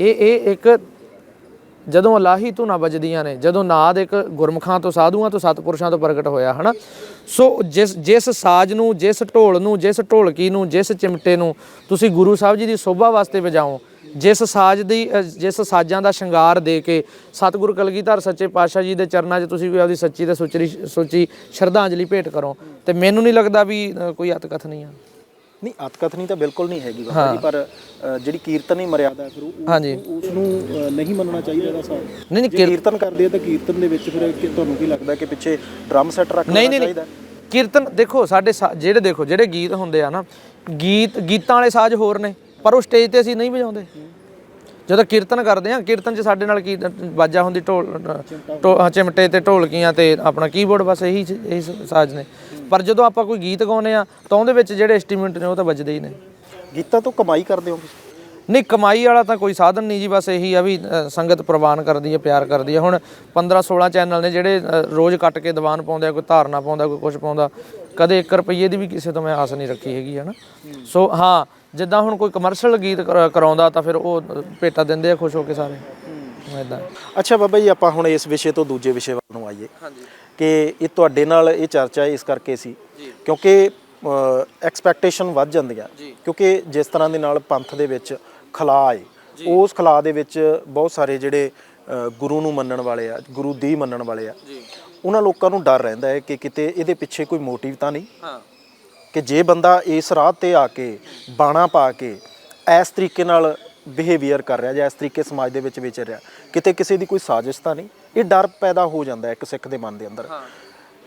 ਇਹ ਇਹ ਇੱਕ ਜਦੋਂ ਅਲਾਹੀ ਧੁਨਾਂ ਵੱਜਦੀਆਂ ਨੇ, ਜਦੋਂ ਨਾਦ ਇੱਕ ਗੁਰਮੁਖਾਂ ਤੋਂ, ਸਾਧੂਆਂ ਤੋਂ, ਸਤਪੁਰਸ਼ਾਂ ਤੋਂ ਪ੍ਰਗਟ ਹੋਇਆ, ਹਨਾ? ਸੋ ਜਿਸ ਜਿਸ ਸਾਜ਼ ਨੂੰ, ਜਿਸ ਢੋਲ ਨੂੰ, ਜਿਸ ਢੋਲਕੀ ਨੂੰ, ਜਿਸ ਚਿਮਟੇ ਨੂੰ ਤੁਸੀਂ ਗੁਰੂ ਸਾਹਿਬ ਜੀ ਦੀ ਸੋਭਾ ਵਾਸਤੇ ਵਜਾਓ, ਜਿਸ ਸਾਜ਼ ਦੀ ਜਿਸ ਸਾਜ਼ਾਂ ਦਾ ਸ਼ਿੰਗਾਰ ਦੇ ਕੇ ਸਤਿਗੁਰੂ ਕਲਗੀਧਰ ਸੱਚੇ ਪਾਤਸ਼ਾਹ ਜੀ ਦੇ ਚਰਨਾਂ 'ਚ ਤੁਸੀਂ ਵੀ ਆਪਦੀ ਸੱਚੀ ਤੇ ਸੁਚਰੀ, ਸੋਚੀ ਸ਼ਰਧਾਂਜਲੀ ਭੇਟ ਕਰੋ, ਤੇ ਮੈਨੂੰ ਨਹੀਂ ਲੱਗਦਾ ਵੀ ਕੋਈ ਅਤਕਥ ਨਹੀਂ ਆ। ਨਹੀਂ ਅਤਕਥਨੀ ਤਾਂ ਬਿਲਕੁਲ ਨਹੀਂ ਹੈਗੀ ਬਾਬਾ ਜੀ ਪਰ ਜਿਹੜੀ ਕੀਰਤਨ ਹੀ ਮਰਿਆਦਾ ਫਿਰ ਉਸ ਨੂੰ ਨਹੀਂ ਮੰਨਣਾ ਚਾਹੀਦਾ ਇਹਦਾ ਸਾਬ ਨਹੀਂ ਨਹੀਂ ਕੀਰਤਨ ਕਰਦੇ ਆ ਤਾਂ ਕੀਰਤਨ ਦੇ ਵਿੱਚ ਫਿਰ ਤੁਹਾਨੂੰ ਕੀ ਲੱਗਦਾ ਕਿ ਪਿੱਛੇ ਡਰਮ ਸੈੱਟ ਰੱਖਣਾ ਚਾਹੀਦਾ ਕੀਰਤਨ ਦੇਖੋ ਸਾਡੇ ਜਿਹੜੇ ਦੇਖੋ ਜਿਹੜੇ ਗੀਤ ਹੁੰਦੇ ਆ ਨਾ ਗੀਤ ਗੀਤਾਂ ਵਾਲੇ ਸਾਜ਼ ਹੋਰ ਨੇ ਪਰ ਉਹ ਸਟੇਜ ਤੇ ਅਸੀਂ ਨਹੀਂ ਵਜਾਉਂਦੇ। ਜਦੋਂ ਕੀਰਤਨ ਕਰਦੇ ਆ ਕੀਰਤਨ 'ਚ ਸਾਡੇ ਨਾਲ ਕੀ ਬਾਜਾ ਹੁੰਦੀ ਢੋਲ ਢੋ- ਚਿਮਟੇ ਤੇ ਢੋਲਕੀਆਂ ਤੇ ਆਪਣਾ ਕੀਬੋਰਡ ਬਸ ਇਹੀ ਚ- ਇਹੀ ਸ- ਸਾਜ਼ ਨੇ। ਪਰ ਜਦੋਂ ਆਪਾਂ ਕੋਈ ਗੀਤ ਗਾਉਂਦੇ ਆ ਤਾਂ ਉਹਦੇ ਵਿੱਚ ਜਿਹੜੇ ਇੰਸਟਰੂਮੈਂਟ ਨੇ ਉਹ ਤਾਂ ਵੱਜਦੇ ਹੀ ਨੇ। ਗੀਤਾਂ ਤੋਂ ਕਮਾਈ ਕਰਦੇ ਹੋ ਤੁਸੀਂ? ਨਹੀਂ ਕਮਾਈ ਵਾਲਾ ਤਾਂ ਕੋਈ ਸਾਧਨ ਨਹੀਂ ਜੀ ਬਸ ਇਹੀ ਆ ਵੀ ਅ, ਸੰਗਤ ਪ੍ਰਵਾਨ ਕਰਦੀ ਹੈ ਪਿਆਰ ਕਰਦੀ ਹੈ। ਹੁਣ 15 16 ਚੈਨਲ ਨੇ ਜਿਹੜੇ ਅ, ਰੋਜ਼ ਕੱਟ ਕੇ ਦੀਵਾਨ ਪਾਉਂਦੇ ਆ ਕੋਈ ਧਾਰਨਾ ਪਾਉਂਦਾ ਕੋਈ ਕੁਝ ਪਾਉਂਦਾ ਕਦੇ 1 ਰੁਪਏ ਦੀ ਵੀ ਕਿਸੇ ਤੋਂ ਮੈਂ ਆਸ ਨਹੀਂ ਰੱਖੀ ਹੈਗੀ ਹੈ। ਨਾ ਸੋ ਹਾਂ ਜਿੱਦਾਂ ਹੁਣ ਕੋਈ ਕਮਰਸ਼ੀਅਲ ਗੀਤ ਕਰ- ਕਰਾਉਂਦਾ ਤਾਂ ਫਿਰ ਉਹ ਭੇਟਾ ਦਿੰਦੇ ਆ ਖੁਸ਼ ਹੋ ਕੇ ਸਾਰੇ। ਇਦਾਂ ਅੱਛਾ ਬਾਬਾ ਜੀ ਆਪਾਂ ਹੁਣ ਇਸ ਵਿਸ਼ੇ ਤੋਂ ਦੂਜੇ ਵਿਸ਼ੇ ਵੱਲ ਨੂੰ ਆਈਏ। ਕਿ ਇਹ ਤੁਹਾਡੇ ਨਾਲ ਇਹ ਚਰਚਾ ਇਸ ਕਰਕੇ ਸੀ ਕਿਉਂਕਿ ਐਕਸਪੈਕਟੇਸ਼ਨ ਵੱਧ ਜਾਂਦੀਆਂ ਕਿਉਂਕਿ ਜਿਸ ਤਰ੍ਹਾਂ ਦੇ ਨਾਲ ਪੰਥ ਦੇ ਵਿੱਚ ਖਲਾ ਆਏ ਉਸ ਖਲਾ ਦੇ ਵਿੱਚ ਬਹੁਤ ਸਾਰੇ ਜਿਹੜੇ ਅ, ਗੁਰੂ ਨੂੰ ਮੰਨਣ ਵਾਲੇ ਆ ਗੁਰੂ ਦੀ ਮੰਨਣ ਵਾਲੇ ਆ। ਉਹਨਾਂ ਲੋਕਾਂ ਨੂੰ ਡਰ ਰਹਿੰਦਾ ਹੈ ਕਿ ਕਿਤੇ ਇਹਦੇ ਪਿੱਛੇ ਕੋਈ ਮੋਟਿਵ ਤਾਂ ਨਹੀਂ? ਹਾਂ। ਕਿ ਜੇ ਬੰਦਾ ਇਸ ਰਾਹ ਤੇ ਆ ਕੇ ਬਾਣਾ ਪਾ ਕੇ ਇਸ ਤਰੀਕੇ ਨਾਲ ਬਿਹੇਵੀਅਰ ਕਰ ਰਿਹਾ ਜਾਂ ਇਸ ਤਰੀਕੇ ਸਮਾਜ ਦੇ ਵਿੱਚ ਵਿਚਰ ਰਿਹਾ ਕਿਤੇ ਕਿਸੇ ਦੀ ਕੋਈ ਸਾਜ਼ਿਸ਼ ਤਾਂ ਨਹੀਂ? ਇਹ ਡਰ ਪੈਦਾ ਹੋ ਜਾਂਦਾ ਇੱਕ ਸਿੱਖ ਦੇ ਮਨ ਦੇ ਅੰਦਰ।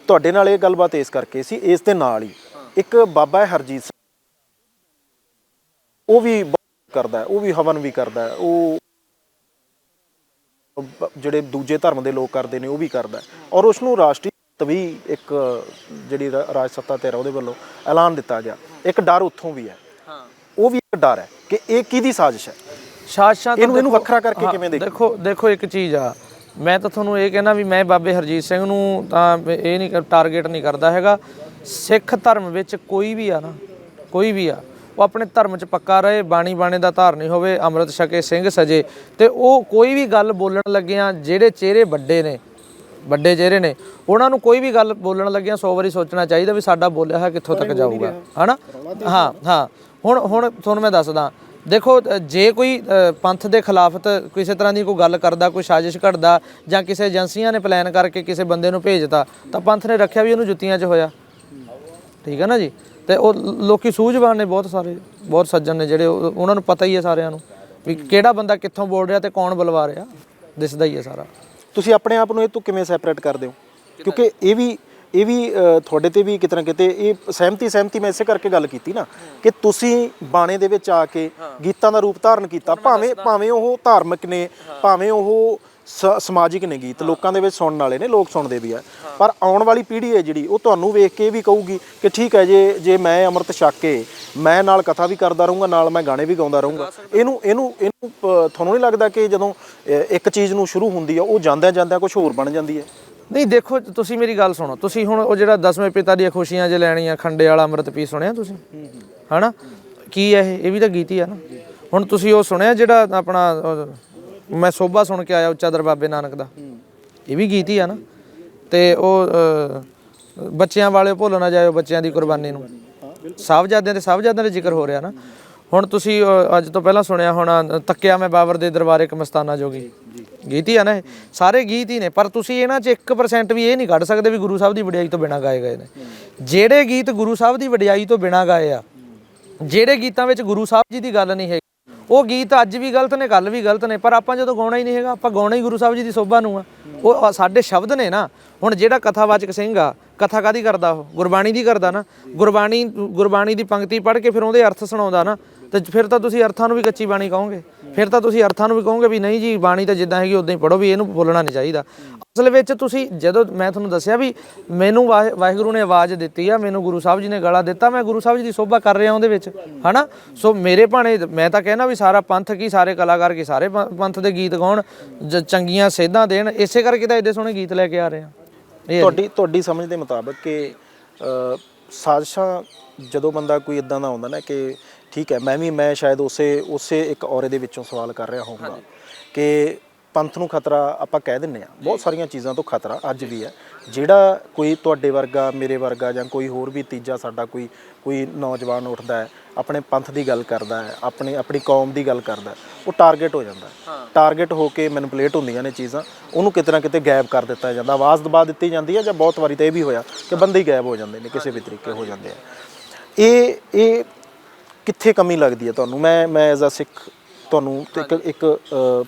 ਤੁਹਾਡੇ ਨਾਲ ਇਹ ਗੱਲਬਾਤ ਇਸ ਕਰਕੇ ਸੀ ਇਸ ਦੇ ਨਾਲ ਹੀ ਇੱਕ ਬਾਬਾ ਹਰਜੀਤ ਸਿੰਘ ਉਹ ਵੀ ਕਰਦਾ ਉਹ ਵੀ ਹਵਨ ਵੀ ਕਰਦਾ ਉਹ ਜਿਹੜੇ ਦੂਜੇ ਧਰਮ ਦੇ ਲੋਕ ਕਰਦੇ ਨੇ ਉਹ ਵੀ ਕਰਦਾ। ਔਰ ਉਸ ਨੂੰ ਰਾਸ਼ਟਰੀ ਵੀ ਇੱਕ ਜਿਹੜੀ ਰਾ- ਰਾਜ ਸੱਤਾ ਤੇ ਉਹਦੇ ਵੱਲੋਂ ਐਲਾਨ ਦਿੱਤਾ ਗਿਆ। ਇੱਕ ਡਰ ਉੱਥੋਂ ਵੀ ਹੈ। ਹਾਂ। ਉਹ ਵੀ ਇੱਕ ਡਰ ਹੈ ਕਿ ਇਹ ਕਿਹਦੀ ਸਾਜ਼ਿਸ਼ ਹੈ? ਸ਼ਾਸ਼ਾਂ ਤਾਂ ਇਹਨੂੰ ਇਹਨੂੰ ਦੇਖੋ- ਵੱਖਰਾ ਕਰਕੇ ਹਾਂ, ਕਿਵੇਂ ਦੇਖੋ ਦੇਖੋ ਦੇਖੋ ਇੱਕ ਚੀਜ਼ ਆ। ਮੈਂ ਤਾਂ ਤੁਹਾਨੂੰ ਇਹ ਕਹਿਣਾ ਵੀ ਮੈਂ ਬਾਬੇ ਹਰਜੀਤ ਸਿੰਘ ਨੂੰ ਤਾਂ ਇਹ ਨਹੀਂ ਟਾਰਗੇਟ ਨਹੀਂ ਕਰਦਾ ਹੈਗਾ। ਸਿੱਖ ਧਰਮ ਵਿੱਚ ਕੋਈ ਵੀ ਆ ਨਾ ਕੋਈ ਵੀ ਆ ਉਹ ਆਪਣੇ ਧਰਮ 'ਚ ਪੱਕਾ ਰਹੇ ਬਾਣੀ ਬਾਣੇ ਦਾ ਧਾਰਨੀ ਹੋਵੇ ਅੰਮ੍ਰਿਤ ਛਕੇ ਸਿੰਘ ਸਜੇ ਤੇ ਉਹ ਕੋਈ ਵੀ ਗੱਲ ਬੋਲਣ ਲੱਗਿਆਂ ਜਿਹੜੇ ਚਿਹਰੇ ਵੱਡੇ ਨੇ ਵੱਡੇ ਚਿਹਰੇ ਨੇ ਉਹਨਾਂ ਨੂੰ ਕੋਈ ਵੀ ਗੱਲ ਬੋਲਣ ਲੱਗਿਆਂ 100 ਵਾਰੀ ਸੋਚਣਾ ਚਾਹੀਦਾ ਵੀ ਸਾਡਾ ਬੋਲਿਆ ਹੈ ਕਿੱਥੋਂ ਤੱਕ ਜਾਊਗਾ ਹਨਾ? ਹਾਂ ਹਾਂ। ਹੁਣ ਹੁਣ ਤੁਹਾਨੂੰ ਮੈਂ ਦੱਸਦਾ ਦੇਖੋ ਜੇ ਕੋਈ ਪੰਥ ਦੇ ਖਿਲਾਫ ਤਾਂ ਕਿਸੇ ਤਰ੍ਹਾਂ ਦੀ ਕੋਈ ਗੱਲ ਕਰਦਾ ਕੋਈ ਸਾਜ਼ਿਸ਼ ਘੜਦਾ ਜਾਂ ਕਿਸੇ ਏਜੰਸੀਆਂ ਨੇ ਪਲਾਨ ਕਰਕੇ ਕਿਸੇ ਬੰਦੇ ਨੂੰ ਭੇਜਤਾ ਤਾਂ ਪੰਥ ਨੇ ਰੱਖਿਆ ਵੀ ਉਹਨੂੰ ਜੁੱਤੀਆਂ 'ਚ ਹੋਇਆ। ਠੀਕ ਹੈ ਨਾ ਜੀ? ਤੇ ਉਹ ਲੋਕੀ ਸੂਝਵਾਨ ਨੇ ਬਹੁਤ ਸਾਰੇ ਬਹੁਤ ਸੱਜਣ ਨੇ ਜਿਹੜੇ ਉਹ- ਉਹਨਾਂ ਨੂੰ ਪਤਾ ਹੀ ਹੈ ਸਾਰਿਆਂ ਨੂੰ ਵੀ ਕਿਹੜਾ ਬੰਦਾ ਕਿੱਥੋਂ ਬੋਲ ਰਿਹਾ ਤੇ ਕੌਣ ਬੁਲਵਾ ਰਿਹਾ। ਦਿਸਦਾ ਹੀ ਹੈ ਸਾਰਾ। ਤੁਸੀਂ ਆਪਣੇ ਆਪ ਨੂੰ ਇਹ ਤੋਂ ਕਿਵੇਂ ਸੈਪਰੇਟ ਕਰਦੇ ਹੋ? ਕਿਉਂਕਿ ਇਹ ਵੀ ਇਹ ਵੀ ਤੁਹਾਡੇ ਤੇ ਵੀ ਕਿਤੇ ਨਾ ਕਿਤੇ ਇਹ ਸਹਿਮਤੀ ਸਹਿਮਤੀ ਮੈਂ ਇਸੇ ਕਰਕੇ ਗੱਲ ਕੀਤੀ ਨਾ ਕਿ ਤੁਸੀਂ ਬਾਣੇ ਦੇ ਵਿੱਚ ਆ ਕੇ ਗੀਤਾਂ ਦਾ ਰੂਪ ਧਾਰਨ ਕੀਤਾ ਭਾਵੇਂ ਭਾਵੇਂ ਉਹ ਧਾਰਮਿਕ ਨੇ ਭਾਵੇਂ ਉਹ ਸ- ਸਮਾਜਿਕ ਨੇ ਗੀਤ ਲੋਕਾਂ ਦੇ ਵਿੱਚ ਸੁਣਨ ਵਾਲੇ ਨੇ ਲੋਕ ਸੁਣਦੇ ਵੀ ਆ। ਪਰ ਆਉਣ ਵਾਲੀ ਪੀੜ੍ਹੀ ਹੈ ਜਿਹੜੀ ਉਹ ਤੁਹਾਨੂੰ ਵੇਖ ਕੇ ਇਹ ਵੀ ਕਹੂਗੀ ਕਿ ਠੀਕ ਹੈ ਜੇ ਜੇ ਮੈਂ ਅੰਮ੍ਰਿਤ ਛਕ ਕੇ ਮੈਂ ਨਾਲ ਕਥਾ ਵੀ ਕਰਦਾ ਰਹੂੰਗਾ ਨਾਲ ਮੈਂ ਗਾਣੇ ਵੀ ਗਾਉਂਦਾ ਰਹੂੰਗਾ। ਇਹਨੂੰ ਇਹਨੂੰ ਇਹਨੂੰ ਅ, ਤੁਹਾਨੂੰ ਨਹੀਂ ਲੱਗਦਾ ਕਿ ਜਦੋਂ ਅ, ਇੱਕ ਚੀਜ਼ ਨੂੰ ਸ਼ੁਰੂ ਹੁੰਦੀ ਆ ਉਹ ਜਾਂਦਿਆਂ ਜਾਂਦਿਆਂ ਕੁਝ ਹੋਰ ਬਣ ਜਾਂਦੀ ਹੈ? ਨਹੀਂ ਦੇਖੋ ਤੁਸੀਂ ਮੇਰੀ ਗੱਲ ਸੁਣੋ। ਤੁਸੀਂ ਹੁਣ ਉਹ ਜਿਹੜਾ ਦਸਵੇਂ ਪਿਤਾ ਦੀਆਂ ਖੁਸ਼ੀਆਂ ਜੇ ਲੈਣੀਆਂ ਖੰਡੇ ਵਾਲਾ ਅੰਮ੍ਰਿਤ ਪੀ ਸੁਣਿਆ ਤੁਸੀਂ? ਹਨਾ? ਕੀ ਹੈ ਇਹ? ਇਹ ਵੀ ਤਾਂ ਗੀਤ ਹੀ ਆ ਨਾ। ਹੁਣ ਤੁਸੀਂ ਉਹ ਸੁਣਿਆ ਜਿਹੜਾ ਆਪਣਾ ਉਹ, ਮੈਂ ਸੋਭਾ ਸੁਣ ਕੇ ਆਇਆ ਉੱਚਾ ਦਰ ਬਾਬੇ ਨਾਨਕ ਦਾ। ਇਹ ਵੀ ਗੀਤ ਹੀ ਆ ਨਾ। ਤੇ ਉਹ ਅ, ਬੱਚਿਆਂ ਵਾਲੇ ਭੁੱਲ ਨਾ ਜਾਇਓ ਬੱਚਿਆਂ ਦੀ ਕੁਰਬਾਨੀ ਨੂੰ। ਸਾਹਿਬਜ਼ਾਦਿਆਂ ਤੇ ਸਾਹਿਬਜ਼ਾਦਿਆਂ ਦਾ ਜ਼ਿਕਰ ਹੋ ਰਿਹਾ ਨਾ। ਹੁਣ ਤੁਸੀਂ ਅ, ਅੱਜ ਤੋਂ ਪਹਿਲਾਂ ਸੁਣਿਆ ਹੋਣਾ ਤੱਕਿਆ ਮੈਂ ਬਾਬਰ ਦੇ ਦਰਬਾਰੇ ਇੱਕ ਮਸਤਾਨਾ ਜੋਗੀ। ਗੀਤ ਹੀ ਆ ਨਾ ਇਹ। ਸਾਰੇ ਗੀਤ ਹੀ ਨੇ ਪਰ ਤੁਸੀਂ ਇਹਨਾਂ 'ਚ 1% ਵੀ ਇਹ ਨਹੀਂ ਕੱਢ ਸਕਦੇ ਵੀ ਗੁਰੂ ਸਾਹਿਬ ਦੀ ਵਡਿਆਈ ਤੋਂ ਬਿਨਾਂ ਗਾਏ ਗਏ ਨੇ। ਜਿਹੜੇ ਗੀਤ ਗੁਰੂ ਸਾਹਿਬ ਦੀ ਵਡਿਆਈ ਤੋਂ ਬਿਨਾਂ ਗਾਏ ਆ ਜਿਹੜੇ ਗੀਤਾਂ ਵਿੱਚ ਗੁਰੂ ਸਾਹਿਬ ਜੀ ਦੀ ਗੱਲ ਨਹੀਂ ਹੈਗੀ ਉਹ ਗੀਤ ਅੱਜ ਵੀ ਗਲਤ ਨੇ ਕੱਲ ਵੀ ਗਲਤ ਨੇ, ਪਰ ਆਪਾਂ ਜਦੋਂ ਗਾਉਣਾ ਹੀ ਨਹੀਂ ਹੈਗਾ, ਆਪਾਂ ਗਾਉਣਾ ਹੀ ਗੁਰੂ ਸਾਹਿਬ ਜੀ ਦੀ ਸੋਭਾ ਨੂੰ ਆ। ਉਹ ਸਾਡੇ ਸ਼ਬਦ ਨੇ ਨਾ, ਹੁਣ ਜਿਹੜਾ ਕਥਾਵਾਚਕ ਸਿੰਘ ਆ, ਕਥਾ ਕਾਦੀ ਕਰਦਾ ਉਹ? ਗੁਰਬਾਣੀ ਦੀ ਕਰਦਾ ਨਾ। ਗੁਰਬਾਣੀ ਗੁਰਬਾਣੀ ਦੀ ਪੰਕਤੀ ਪੜ੍ਹ ਕੇ ਫਿਰ ਉਹਦੇ ਅਰਥ ਸੁਣਾਉਂਦਾ ਨਾ। ਤੇ ਫਿਰ ਤਾਂ ਤੁਸੀਂ ਅਰਥਾਂ ਨੂੰ ਵੀ ਕੱਚੀ ਬਾਣੀ ਕਹੋਗੇ। ਫਿਰ ਤਾਂ ਤੁਸੀਂ ਅਰਥਾਂ ਨੂੰ ਵੀ ਕਹੋਗੇ ਵੀ ਨਹੀਂ ਜੀ ਬਾਣੀ ਤਾਂ ਜਿੱਦਾਂ ਹੈਗੀ ਉਦਾਂ ਹੀ ਪੜੋ ਵੀ ਇਹਨੂੰ ਬੋਲਣਾ ਨਹੀਂ ਚਾਹੀਦਾ। ਅਸਲ ਵਿੱਚ ਤੁਸੀਂ ਜਦੋਂ ਮੈਂ ਤੁਹਾਨੂੰ ਦੱਸਿਆ ਵੀ ਮੈਨੂੰ ਵਾਹਿਗੁਰੂ ਨੇ ਆਵਾਜ਼ ਦਿੱਤੀ ਆ ਮੈਨੂੰ ਗੁਰੂ ਸਾਹਿਬ ਜੀ ਨੇ ਗਲਾ ਦਿੱਤਾ ਮੈਂ ਗੁਰੂ ਸਾਹਿਬ ਜੀ ਦੀ ਸੋਭਾ ਕਰ ਰਿਹਾ ਉਹਦੇ ਵਿੱਚ ਹਨਾ? ਸੋ ਮੇਰੇ ਭਾਣੇ ਮੈਂ ਤਾਂ ਕਹਿਣਾ ਵੀ ਸਾਰਾ ਪੰਥ ਕੀ ਸਾਰੇ ਕਲਾਕਾਰ ਕੀ ਸਾਰੇ ਪੰਥ ਦੇ ਗੀਤ ਗਾਉਣ ਚੰਗੀਆਂ ਸੇਧਾਂ ਦੇਣ ਇਸੇ ਕਰਕੇ ਤਾਂ ਐਡੇ ਸੋਹਣੇ ਗੀਤ ਲੈ ਕੇ ਆ ਰਹੇ ਆ। ਇਹ ਤੁਹਾਡੀ ਤੁਹਾਡੀ ਸਮਝ ਦੇ ਮੁਤਾਬਕ ਕਿ ਅ, ਸਾਜ਼ਿਸ਼ਾਂ ਜਦੋਂ ਬੰਦਾ ਕੋਈ ਇਦਾਂ ਦਾ ਆਉਂਦਾ ਨਾ ਕਿ ਠੀਕ ਹੈ ਮੈਂ ਵੀ ਮੈਂ ਸ਼ਾਇਦ ਉਸੇ ਉਸੇ ਇੱਕ ਔਰੇ ਦੇ ਵਿੱਚੋਂ ਸਵਾਲ ਕਰ ਰਿਹਾ ਹੋਊਗਾ ਕਿ ਪੰਥ ਨੂੰ ਖਤਰਾ ਆਪਾਂ ਕਹਿ ਦਿੰਨੇ ਆ ਬਹੁਤ ਸਾਰੀਆਂ ਚੀਜ਼ਾਂ ਤੋਂ ਖਤਰਾ ਅੱਜ ਵੀ ਹੈ। ਜਿਹੜਾ ਕੋਈ ਤੁਹਾਡੇ ਵਰਗਾ ਮੇਰੇ ਵਰਗਾ ਜਾਂ ਕੋਈ ਹੋਰ ਵੀ ਤੀਜਾ ਸਾਡਾ ਕੋਈ ਕੋਈ ਨੌਜਵਾਨ ਉੱਠਦਾ ਹੈ ਆਪਣੇ ਪੰਥ ਦੀ ਗੱਲ ਕਰਦਾ ਹੈ ਆਪਣੇ ਆਪਣੀ ਕੌਮ ਦੀ ਗੱਲ ਕਰਦਾ ਉਹ ਟਾਰਗੇਟ ਹੋ ਜਾਂਦਾ ਟਾਰਗੇਟ ਹੋ। ਕੇ ਮੈਨੀਪੂਲੇਟ ਹੁੰਦੀਆਂ ਨੇ ਚੀਜ਼ਾਂ ਉਹਨੂੰ ਕਿਤੇ ਨਾ ਕਿਤੇ ਗਾਇਬ ਕਰ ਦਿੱਤਾ ਜਾਂਦਾ ਆਵਾਜ਼ ਦਬਾ ਦਿੱਤੀ ਜਾਂਦੀ ਹੈ ਜਾਂ ਬਹੁਤ ਵਾਰੀ ਤਾਂ ਇਹ ਵੀ ਹੋਇਆ ਕਿ ਬੰਦੇ ਹੀ ਗਾਇਬ ਹੋ ਜਾਂਦੇ ਨੇ ਕਿਸੇ ਵੀ ਤਰੀਕੇ ਹੋ ਜਾਂਦੇ ਆ। ਇਹ ਇਹ ਕਿੱਥੇ ਕਮੀ ਲੱਗਦੀ ਹੈ ਤੁਹਾਨੂੰ? ਮੈਂ ਮੈਂ ਐਜ਼ ਅ ਸਿੱਖ ਤੁਹਾਨੂੰ ਇੱਕ ਇੱਕ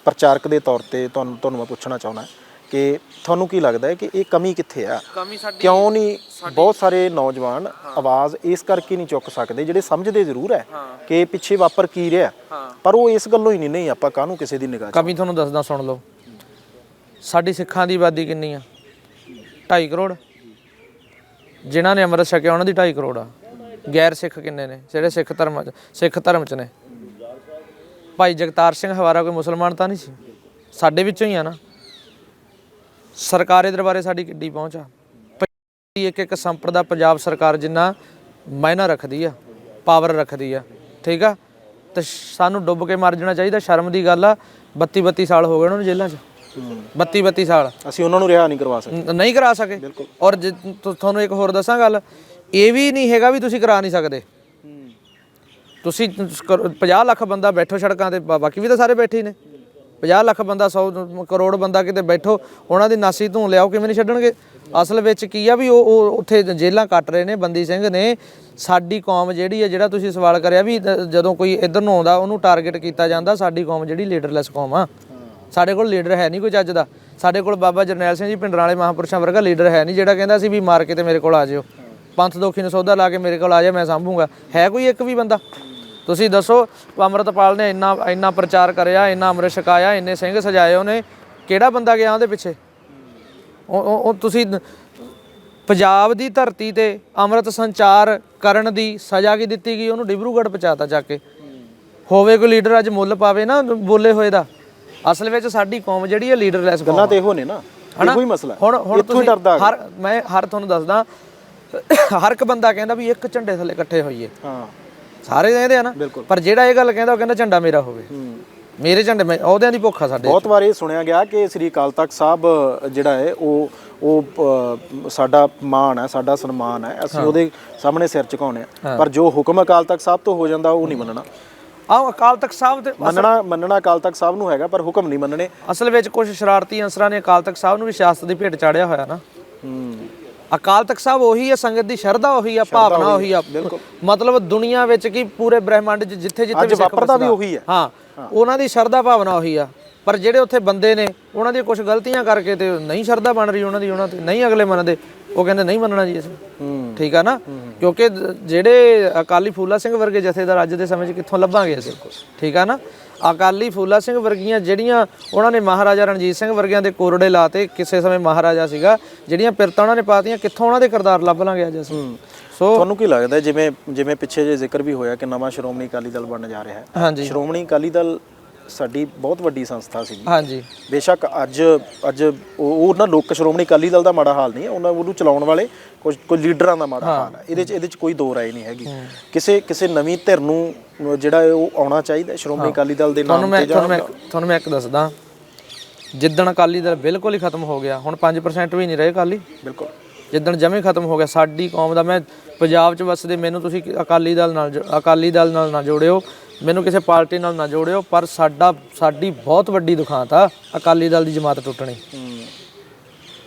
ਪ੍ਰਚਾਰਕ ਦੇ ਤੌਰ ਤੇ ਤੁਹਾਨੂੰ ਤੁਹਾਨੂੰ ਮੈਂ ਪੁੱਛਣਾ ਚਾਹੁੰਦਾ ਕਿ ਤੁਹਾਨੂੰ ਕੀ ਲੱਗਦਾ ਹੈ ਕਿ ਇਹ ਕਮੀ ਕਿੱਥੇ ਆ? ਕਮੀ ਸਾਡੀ ਕਿਉਂ ਨਹੀਂ ਬਹੁਤ ਸਾਰੇ ਨੌਜਵਾਨ ਆਵਾਜ਼ ਇਸ ਕਰਕੇ ਨਹੀਂ ਚੁੱਕ ਸਕਦੇ ਜਿਹੜੇ ਸਮਝਦੇ ਜ਼ਰੂਰ ਹੈ ਕਿ ਪਿੱਛੇ ਵਾਪਰ ਕੀ ਰਿਹਾ। ਪਰ ਉਹ ਇਸ ਗੱਲੋਂ ਹੀ ਨਹੀਂ ਨਹੀਂ ਆਪਾਂ ਕਾਹਨੂੰ ਕਿਸੇ ਦੀ ਨਿਗਾਹ ਕਮੀ ਤੁਹਾਨੂੰ ਦੱਸਦਾ ਸੁਣ ਲਓ। ਸਾਡੀ ਸਿੱਖਾਂ ਦੀ ਆਬਾਦੀ ਕਿੰਨੀ ਆ? 2.5 ਕਰੋੜ। ਜਿਨ੍ਹਾਂ ਨੇ ਅੰਮ੍ਰਿਤ ਛਕਿਆ ਉਹਨਾਂ ਦੀ 2.5 ਕਰੋੜ ਆ। ਗੈਰ ਸਿੱਖ ਕਿੰਨੇ ਨੇ? ਜਿਹੜੇ ਸਿੱਖ ਧਰਮ ਚ ਸਿੱਖ ਧਰਮ ਚ ਨੇ। ਭਾਈ ਜਗਤਾਰ ਸਿੰਘ ਹਵਾਰਾ ਕੋਈ ਮੁਸਲਮਾਨ ਤਾਂ ਨਹੀਂ ਸੀ? ਸਾਡੇ ਵਿੱਚੋਂ ਹੀ ਆ ਨਾ। ਸਰਕਾਰੀ ਦਰਬਾਰੇ ਸਾਡੀ ਕਿੱਡੀ ਪਹੁੰਚ ਆ। ਇੱਕ ਇੱਕ ਸੰਪਰਦਾ ਪੰਜਾਬ ਸਰਕਾਰ ਜਿੰਨਾ ਮਾਇਨਾ ਰੱਖਦੀ ਆ ਪਾਵਰ ਰੱਖਦੀ ਆ ਠੀਕ ਆ? ਤੇ ਸਾਨੂੰ ਡੁੱਬ ਕੇ ਮਰ ਜਾਣਾ ਚਾਹੀਦਾ ਸ਼ਰਮ ਦੀ ਗੱਲ ਆ। 32 32 ਸਾਲ ਹੋ ਗਏ ਉਹਨਾਂ ਨੂੰ ਜੇਲ੍ਹਾਂ 'ਚ। 32 32 ਸਾਲ। ਅਸੀਂ ਉਹਨਾਂ ਨੂੰ ਰਿਹਾ ਨਹੀਂ ਕਰਵਾ ਸਕਦੇ। ਨਹੀਂ ਕਰਾ ਸਕੇ। ਔਰ ਤੁਹਾਨੂੰ ਇੱਕ ਹੋਰ ਦੱਸਾਂ ਗੱਲ। ਇਹ ਵੀ ਨਹੀਂ ਹੈਗਾ ਵੀ ਤੁਸੀਂ ਕਰਾ ਨਹੀਂ ਸਕਦੇ। ਤੁਸੀਂ 50 ਲੱਖ ਬੰਦਾ ਬੈਠੋ ਸੜਕਾਂ ਤੇ, ਬਾ- ਬਾਕੀ ਵੀ ਤਾਂ ਸਾਰੇ ਬੈਠੇ ਹੀ ਨੇ। 50 ਲੱਖ ਬੰਦਾ 100 ਕਰੋੜ ਬੰਦਾ ਕਿਤੇ ਬੈਠੋ, ਉਹਨਾਂ ਦੀ ਨਾਸੀ ਧੂੰ ਲਿਆਓ, ਕਿਵੇਂ ਨਹੀਂ ਛੱਡਣਗੇ? ਅਸਲ ਵਿੱਚ ਕੀ ਆ ਵੀ ਉਹ ਉਹ ਉੱਥੇ ਜੇਲਾਂ ਕੱਟ ਰਹੇ ਨੇ, ਬੰਦੀ ਸਿੰਘ ਨੇ। ਸਾਡੀ ਕੌਮ ਜਿਹੜੀ ਆ, ਜਿਹੜਾ ਤੁਸੀਂ ਸਵਾਲ ਕਰਿਆ ਵੀ ਜਦੋਂ ਕੋਈ ਇੱਧਰ ਨੂੰ ਆਉਂਦਾ, ਉਹਨੂੰ ਟਾਰਗੇਟ ਕੀਤਾ ਜਾਂਦਾ, ਸਾਡੀ ਕੌਮ ਜਿਹੜੀ ਲੀਡਰਲੈਸ ਕੌਮ ਆ। ਸਾਡੇ ਕੋਲ ਲੀਡਰ ਹੈ ਨਹੀਂ ਕੋਈ ਚੱਜ ਦਾ। ਸਾਡੇ ਕੋਲ ਬਾਬਾ ਜਰਨੈਲ ਸਿੰਘ ਜੀ ਪਿੰਡਰਾਂ ਵਾਲੇ ਮਹਾਂਪੁਰਸ਼ਾਂ ਵਰਗਾ ਲੀਡਰ ਹੈ ਨਹੀਂ, ਜਿਹੜਾ ਕਹਿੰਦਾ ਸੀ ਵੀ ਮਾਰ ਕੇ ਤੇ ਮੇਰੇ ਕੋਲ ਆ ਜਿਓ। ਪੰਥ ਦੋਖੀ ਨੂੰ ਸੌਦਾ ਲਾ ਕੇ ਮੇਰੇ ਕੋਲ ਆ ਜਾ ਮੈਂ ਸੰਭੂਗਾ। ਹੈ ਕੋਈ ਇੱਕ ਵੀ ਬੰਦਾ? ਤੁਸੀਂ ਦੱਸੋ ਅੰਮ੍ਰਿਤਪਾਲ ਨੇ ਇੰਨਾ ਇੰਨਾ ਪ੍ਰਚਾਰ ਕਰਿਆ ਇੰਨਾ ਅੰਮ੍ਰਿਤ ਛਕਾਇਆ ਇੰਨੇ ਸਿੰਘ ਸਜਾਏ ਉਹਨੇ। ਕਿਹੜਾ ਬੰਦਾ ਗਿਆ ਉਹਦੇ ਪਿੱਛੇ? ਉਹ ਤੁਸੀਂ ਪੰਜਾਬ ਦੀ ਧਰਤੀ ਤੇ ਅੰਮ੍ਰਿਤ ਸੰਚਾਰ ਕਰਨ ਦੀ ਸਜ਼ਾ ਕੀ ਦਿੱਤੀ ਗਈ? ਉਹਨੂੰ ਡਿਬਰੂਗੜ੍ਹ ਪਹੁੰਚਾਤਾ ਜਾ ਕੇ। ਹੋਵੇ ਕੋਈ ਲੀਡਰ ਅੱਜ ਮੁੱਲ ਪਾਵੇ ਨਾ ਬੋਲੇ ਹੋਏ ਦਾ। ਅਸਲ ਵਿੱਚ ਸਾਡੀ ਕੌਮ ਜਿਹੜੀ ਹੈ ਲੀਡਰਲੈਸ ਕੌਮ ਗੱਲਾਂ ਤੇ ਇਹੋ ਨੇ ਨਾ। ਇਹੋ ਹੀ ਮਸਲਾ। ਹੁਣ ਹੁਣ ਤੁਸੀਂ ਹਰ ਮੈਂ ਹਰ ਤੁਹਾਨੂੰ ਦੱਸਦਾ ਹਰ ਇੱਕ ਬੰਦਾ ਕਹਿੰਦਾ ਵੀ ਇੱਕ ਝੰਡੇ ਥੱਲੇ ਇਕੱਠੇ ਹੋਈਏ। ਹਾਂ। ਸਾਰੇ ਕਹਿੰਦੇ ਆ ਨਾ ਪਰ ਜਿਹੜਾ ਇਹ ਗੱਲ ਕਹਿੰਦਾ ਉਹ ਕਹਿੰਦਾ ਝੰਡਾ ਮੇਰਾ ਹੋਵੇ। ਮੇਰੇ ਝੰਡੇ ਮੈਂ ਉਹਦਿਆਂ ਦੀ ਭੁੱਖ ਆ ਸਾਡੇ ਬਹੁਤ ਵਾਰ ਇਹ ਸੁਣਿਆ ਗਿਆ ਕਿ ਸ੍ਰੀ ਅਕਾਲ ਤਖਤ ਸਾਹਿਬ ਜਿਹੜਾ ਹੈ ਉਹ ਉਹ ਅ, ਸਾਡਾ ਮਾਣ ਹੈ ਸਾਡਾ ਸਨਮਾਨ ਹੈ। ਅਸੀਂ ਉਹਦੇ ਸਾਹਮਣੇ ਸਿਰ ਝੁਕਾਉਣੇ ਆ ਪਰ ਜੋ ਹੁਕਮ ਅਕਾਲ ਤਖਤ ਸਾਹਿਬ ਤੋਂ ਹੋ ਜਾਂਦਾ ਉਹ ਨਹੀਂ ਮੰਨਣਾ। ਆਹ ਅਕਾਲ ਤਖਤ ਸਾਹਿਬ ਤੇ ਮੰਨਣਾ ਮੰਨਣਾ ਅਕਾਲ ਤਖਤ ਸਾਹਿਬ ਨੂੰ ਹੈਗਾ ਪਰ ਹੁਕਮ ਨਹੀਂ ਮੰਨਣੇ। ਅਸਲ ਵਿੱਚ ਕੁਝ ਸ਼ਰਾਰਤੀ ਅੰਸਰਾਂ ਨੇ ਅਕਾਲ ਤਖਤ ਸਾਹਿਬ ਨੂੰ ਵੀ ਸਿਆਸਤ ਦੀ ਭੇਟ ਚਾੜਿਆ ਹੋਇਆ ਨਾ। ਹੂੰ। ਅਕਾਲ ਤਖਤ ਸਾਹਿਬ ਉਹੀ ਹੈ ਸੰਗਤ ਦੀ ਸ਼ਰਧਾ ਉਹੀ ਆ ਭਾਵਨਾ ਉਹੀ ਆ ਮਤਲਬ ਦੁਨੀਆ ਵਿੱਚ ਕੀ ਪੂਰੇ ਬ੍ਰਹਿਮੰਡ 'ਚ ਜਿੱਥੇ ਜਿੱਥੇ ਵੀ ਵਾਪਰਦਾ ਵੀ। ਉਹੀ ਹੈ। ਹਾਂ ਉਹਨਾਂ ਦੀ ਸ਼ਰਧਾ ਭਾਵਨਾ ਉਹੀ ਆ। ਪਰ ਜਿਹੜੇ ਉੱਥੇ ਬੰਦੇ ਨੇ ਉਹਨਾਂ ਦੀ ਕੁਝ ਗਲਤੀਆਂ ਕਰਕੇ ਤੇ ਨਹੀਂ ਸ਼ਰਧਾ ਬਣ ਰਹੀ ਉਹਨਾਂ ਦੀ ਉਹਨਾਂ ਤੇ ਨਹੀਂ ਅਗਲੇ ਮੰਨਦੇ ਉਹ ਕਹਿੰਦੇ ਨਹੀਂ ਮੰਨਣਾ ਜੀ ਅਸੀਂ। ਠੀਕ ਆ ਨਾ? ਕਿਉਂਕਿ ਜਿਹੜੇ ਅਕਾਲੀ ਫੂਲਾ ਸਿੰਘ ਵਰਗੇ ਜਥੇਦਾਰ ਅੱਜ ਦੇ ਸਮੇਂ 'ਚ ਕਿੱਥੋਂ ਲੱਭਾਂਗੇ ਅਸੀਂ? ਠੀਕ ਆ ਨਾ? ਅਕਾਲੀ ਫੂਲਾ ਸਿੰਘ ਵਰਗੀਆਂ ਜਿਹੜੀਆਂ ਉਹਨਾਂ ਨੇ ਮਹਾਰਾਜਾ ਰਣਜੀਤ ਸਿੰਘ ਵਰਗਿਆਂ ਦੇ ਕੋਰੜੇ ਲਾਤੇ ਕਿਸੇ ਸਮੇਂ ਮਹਾਰਾਜਾ ਸੀਗਾ ਜਿਹੜੀਆਂ ਪਿਰਤਾਂ ਉਹਨਾਂ ਨੇ ਪਾਤੀਆਂ ਕਿੱਥੋਂ ਉਹਨਾਂ ਦੇ ਕਿਰਦਾਰ ਲੱਭ ਲਾਂਗੇ ਅੱਜ ਅਸੀਂ? ਸੋ ਤੁਹਾਨੂੰ ਕੀ ਲੱਗਦਾ ਜਿਵੇਂ ਜਿਵੇਂ ਪਿੱਛੇ ਜੇ ਜ਼ਿਕਰ ਵੀ ਹੋਇਆ ਕਿ ਨਵਾਂ ਸ਼੍ਰੋਮਣੀ ਅਕਾਲੀ ਦਲ ਬਣਨ ਜਾ ਰਿਹਾ ਹੈ ਹਾਂਜੀ। ਸ਼੍ਰੋਮਣੀ ਅਕਾਲੀ ਦਲ ਸਾਡੀ ਬਹੁਤ ਵੱਡੀ ਸੰਸਥਾ ਸੀ ਹਾਂਜੀ। ਬੇਸ਼ੱਕ ਅੱਜ ਅੱਜ ਉਹ ਨਾ ਲੋਕ ਸ਼੍ਰੋਮਣੀ ਅਕਾਲੀ ਦਲ ਦਾ ਮਾੜਾ ਹਾਲ ਨਹੀਂ ਹੈ ਉਹਨਾਂ ਉਹਨੂੰ ਚਲਾਉਣ ਵਾਲੇ ਕੁਝ ਕੁਝ ਲੀਡਰਾਂ ਦਾ ਮਾੜਾ ਹਾਲ ਹੈ। ਇਹਦੇ ਚ ਇਹਦੇ ਚ ਕੋਈ ਦੋ ਰਾਏ ਨਹੀਂ ਹੈਗੀ। ਕਿਸੇ ਕਿਸੇ ਨਵੀਂ ਧਿਰ ਨੂੰ ਜਿਹੜਾ ਉਹ ਆਉਣਾ ਚਾਹੀਦਾ ਸ਼੍ਰੋਮਣੀ ਅਕਾਲੀ ਦਲ ਦੇ ਨਾਮ ਤੇ ਤੁਹਾਨੂੰ ਮੈਂ ਤੁਹਾਨੂੰ ਮੈਂ ਇੱਕ ਦੱਸਦਾ। ਜਿੱਦਣ ਅਕਾਲੀ ਦਲ ਬਿਲਕੁਲ ਹੀ ਖਤਮ ਹੋ ਗਿਆ ਹੁਣ 5% ਵੀ ਨਹੀਂ ਰਹੇ ਅਕਾਲੀ। ਬਿਲਕੁਲ। ਜਿੱਦਣ ਜਮੇ ਖਤਮ ਹੋ ਗਿਆ ਸਾਡੀ ਕੌਮ ਦਾ ਮੈਂ ਪੰਜਾਬ 'ਚ ਵਸਦੇ ਮੈਨੂੰ ਤੁਸੀਂ ਅਕਾਲੀ ਦਲ ਨਾਲ ਅਕਾਲੀ ਦਲ ਨਾਲ ਨਾ ਜੋੜਿਓ। ਮੈਨੂੰ ਕਿਸੇ ਪਾਰਟੀ ਨਾਲ ਨਾ ਜੋੜਿਓ ਪਰ ਸਾਡਾ ਸਾਡੀ ਬਹੁਤ ਵੱਡੀ ਦੁਖਾਂਤ ਆ ਅਕਾਲੀ ਦਲ ਦੀ ਜਮਾਤ ਟੁੱਟਣੀ।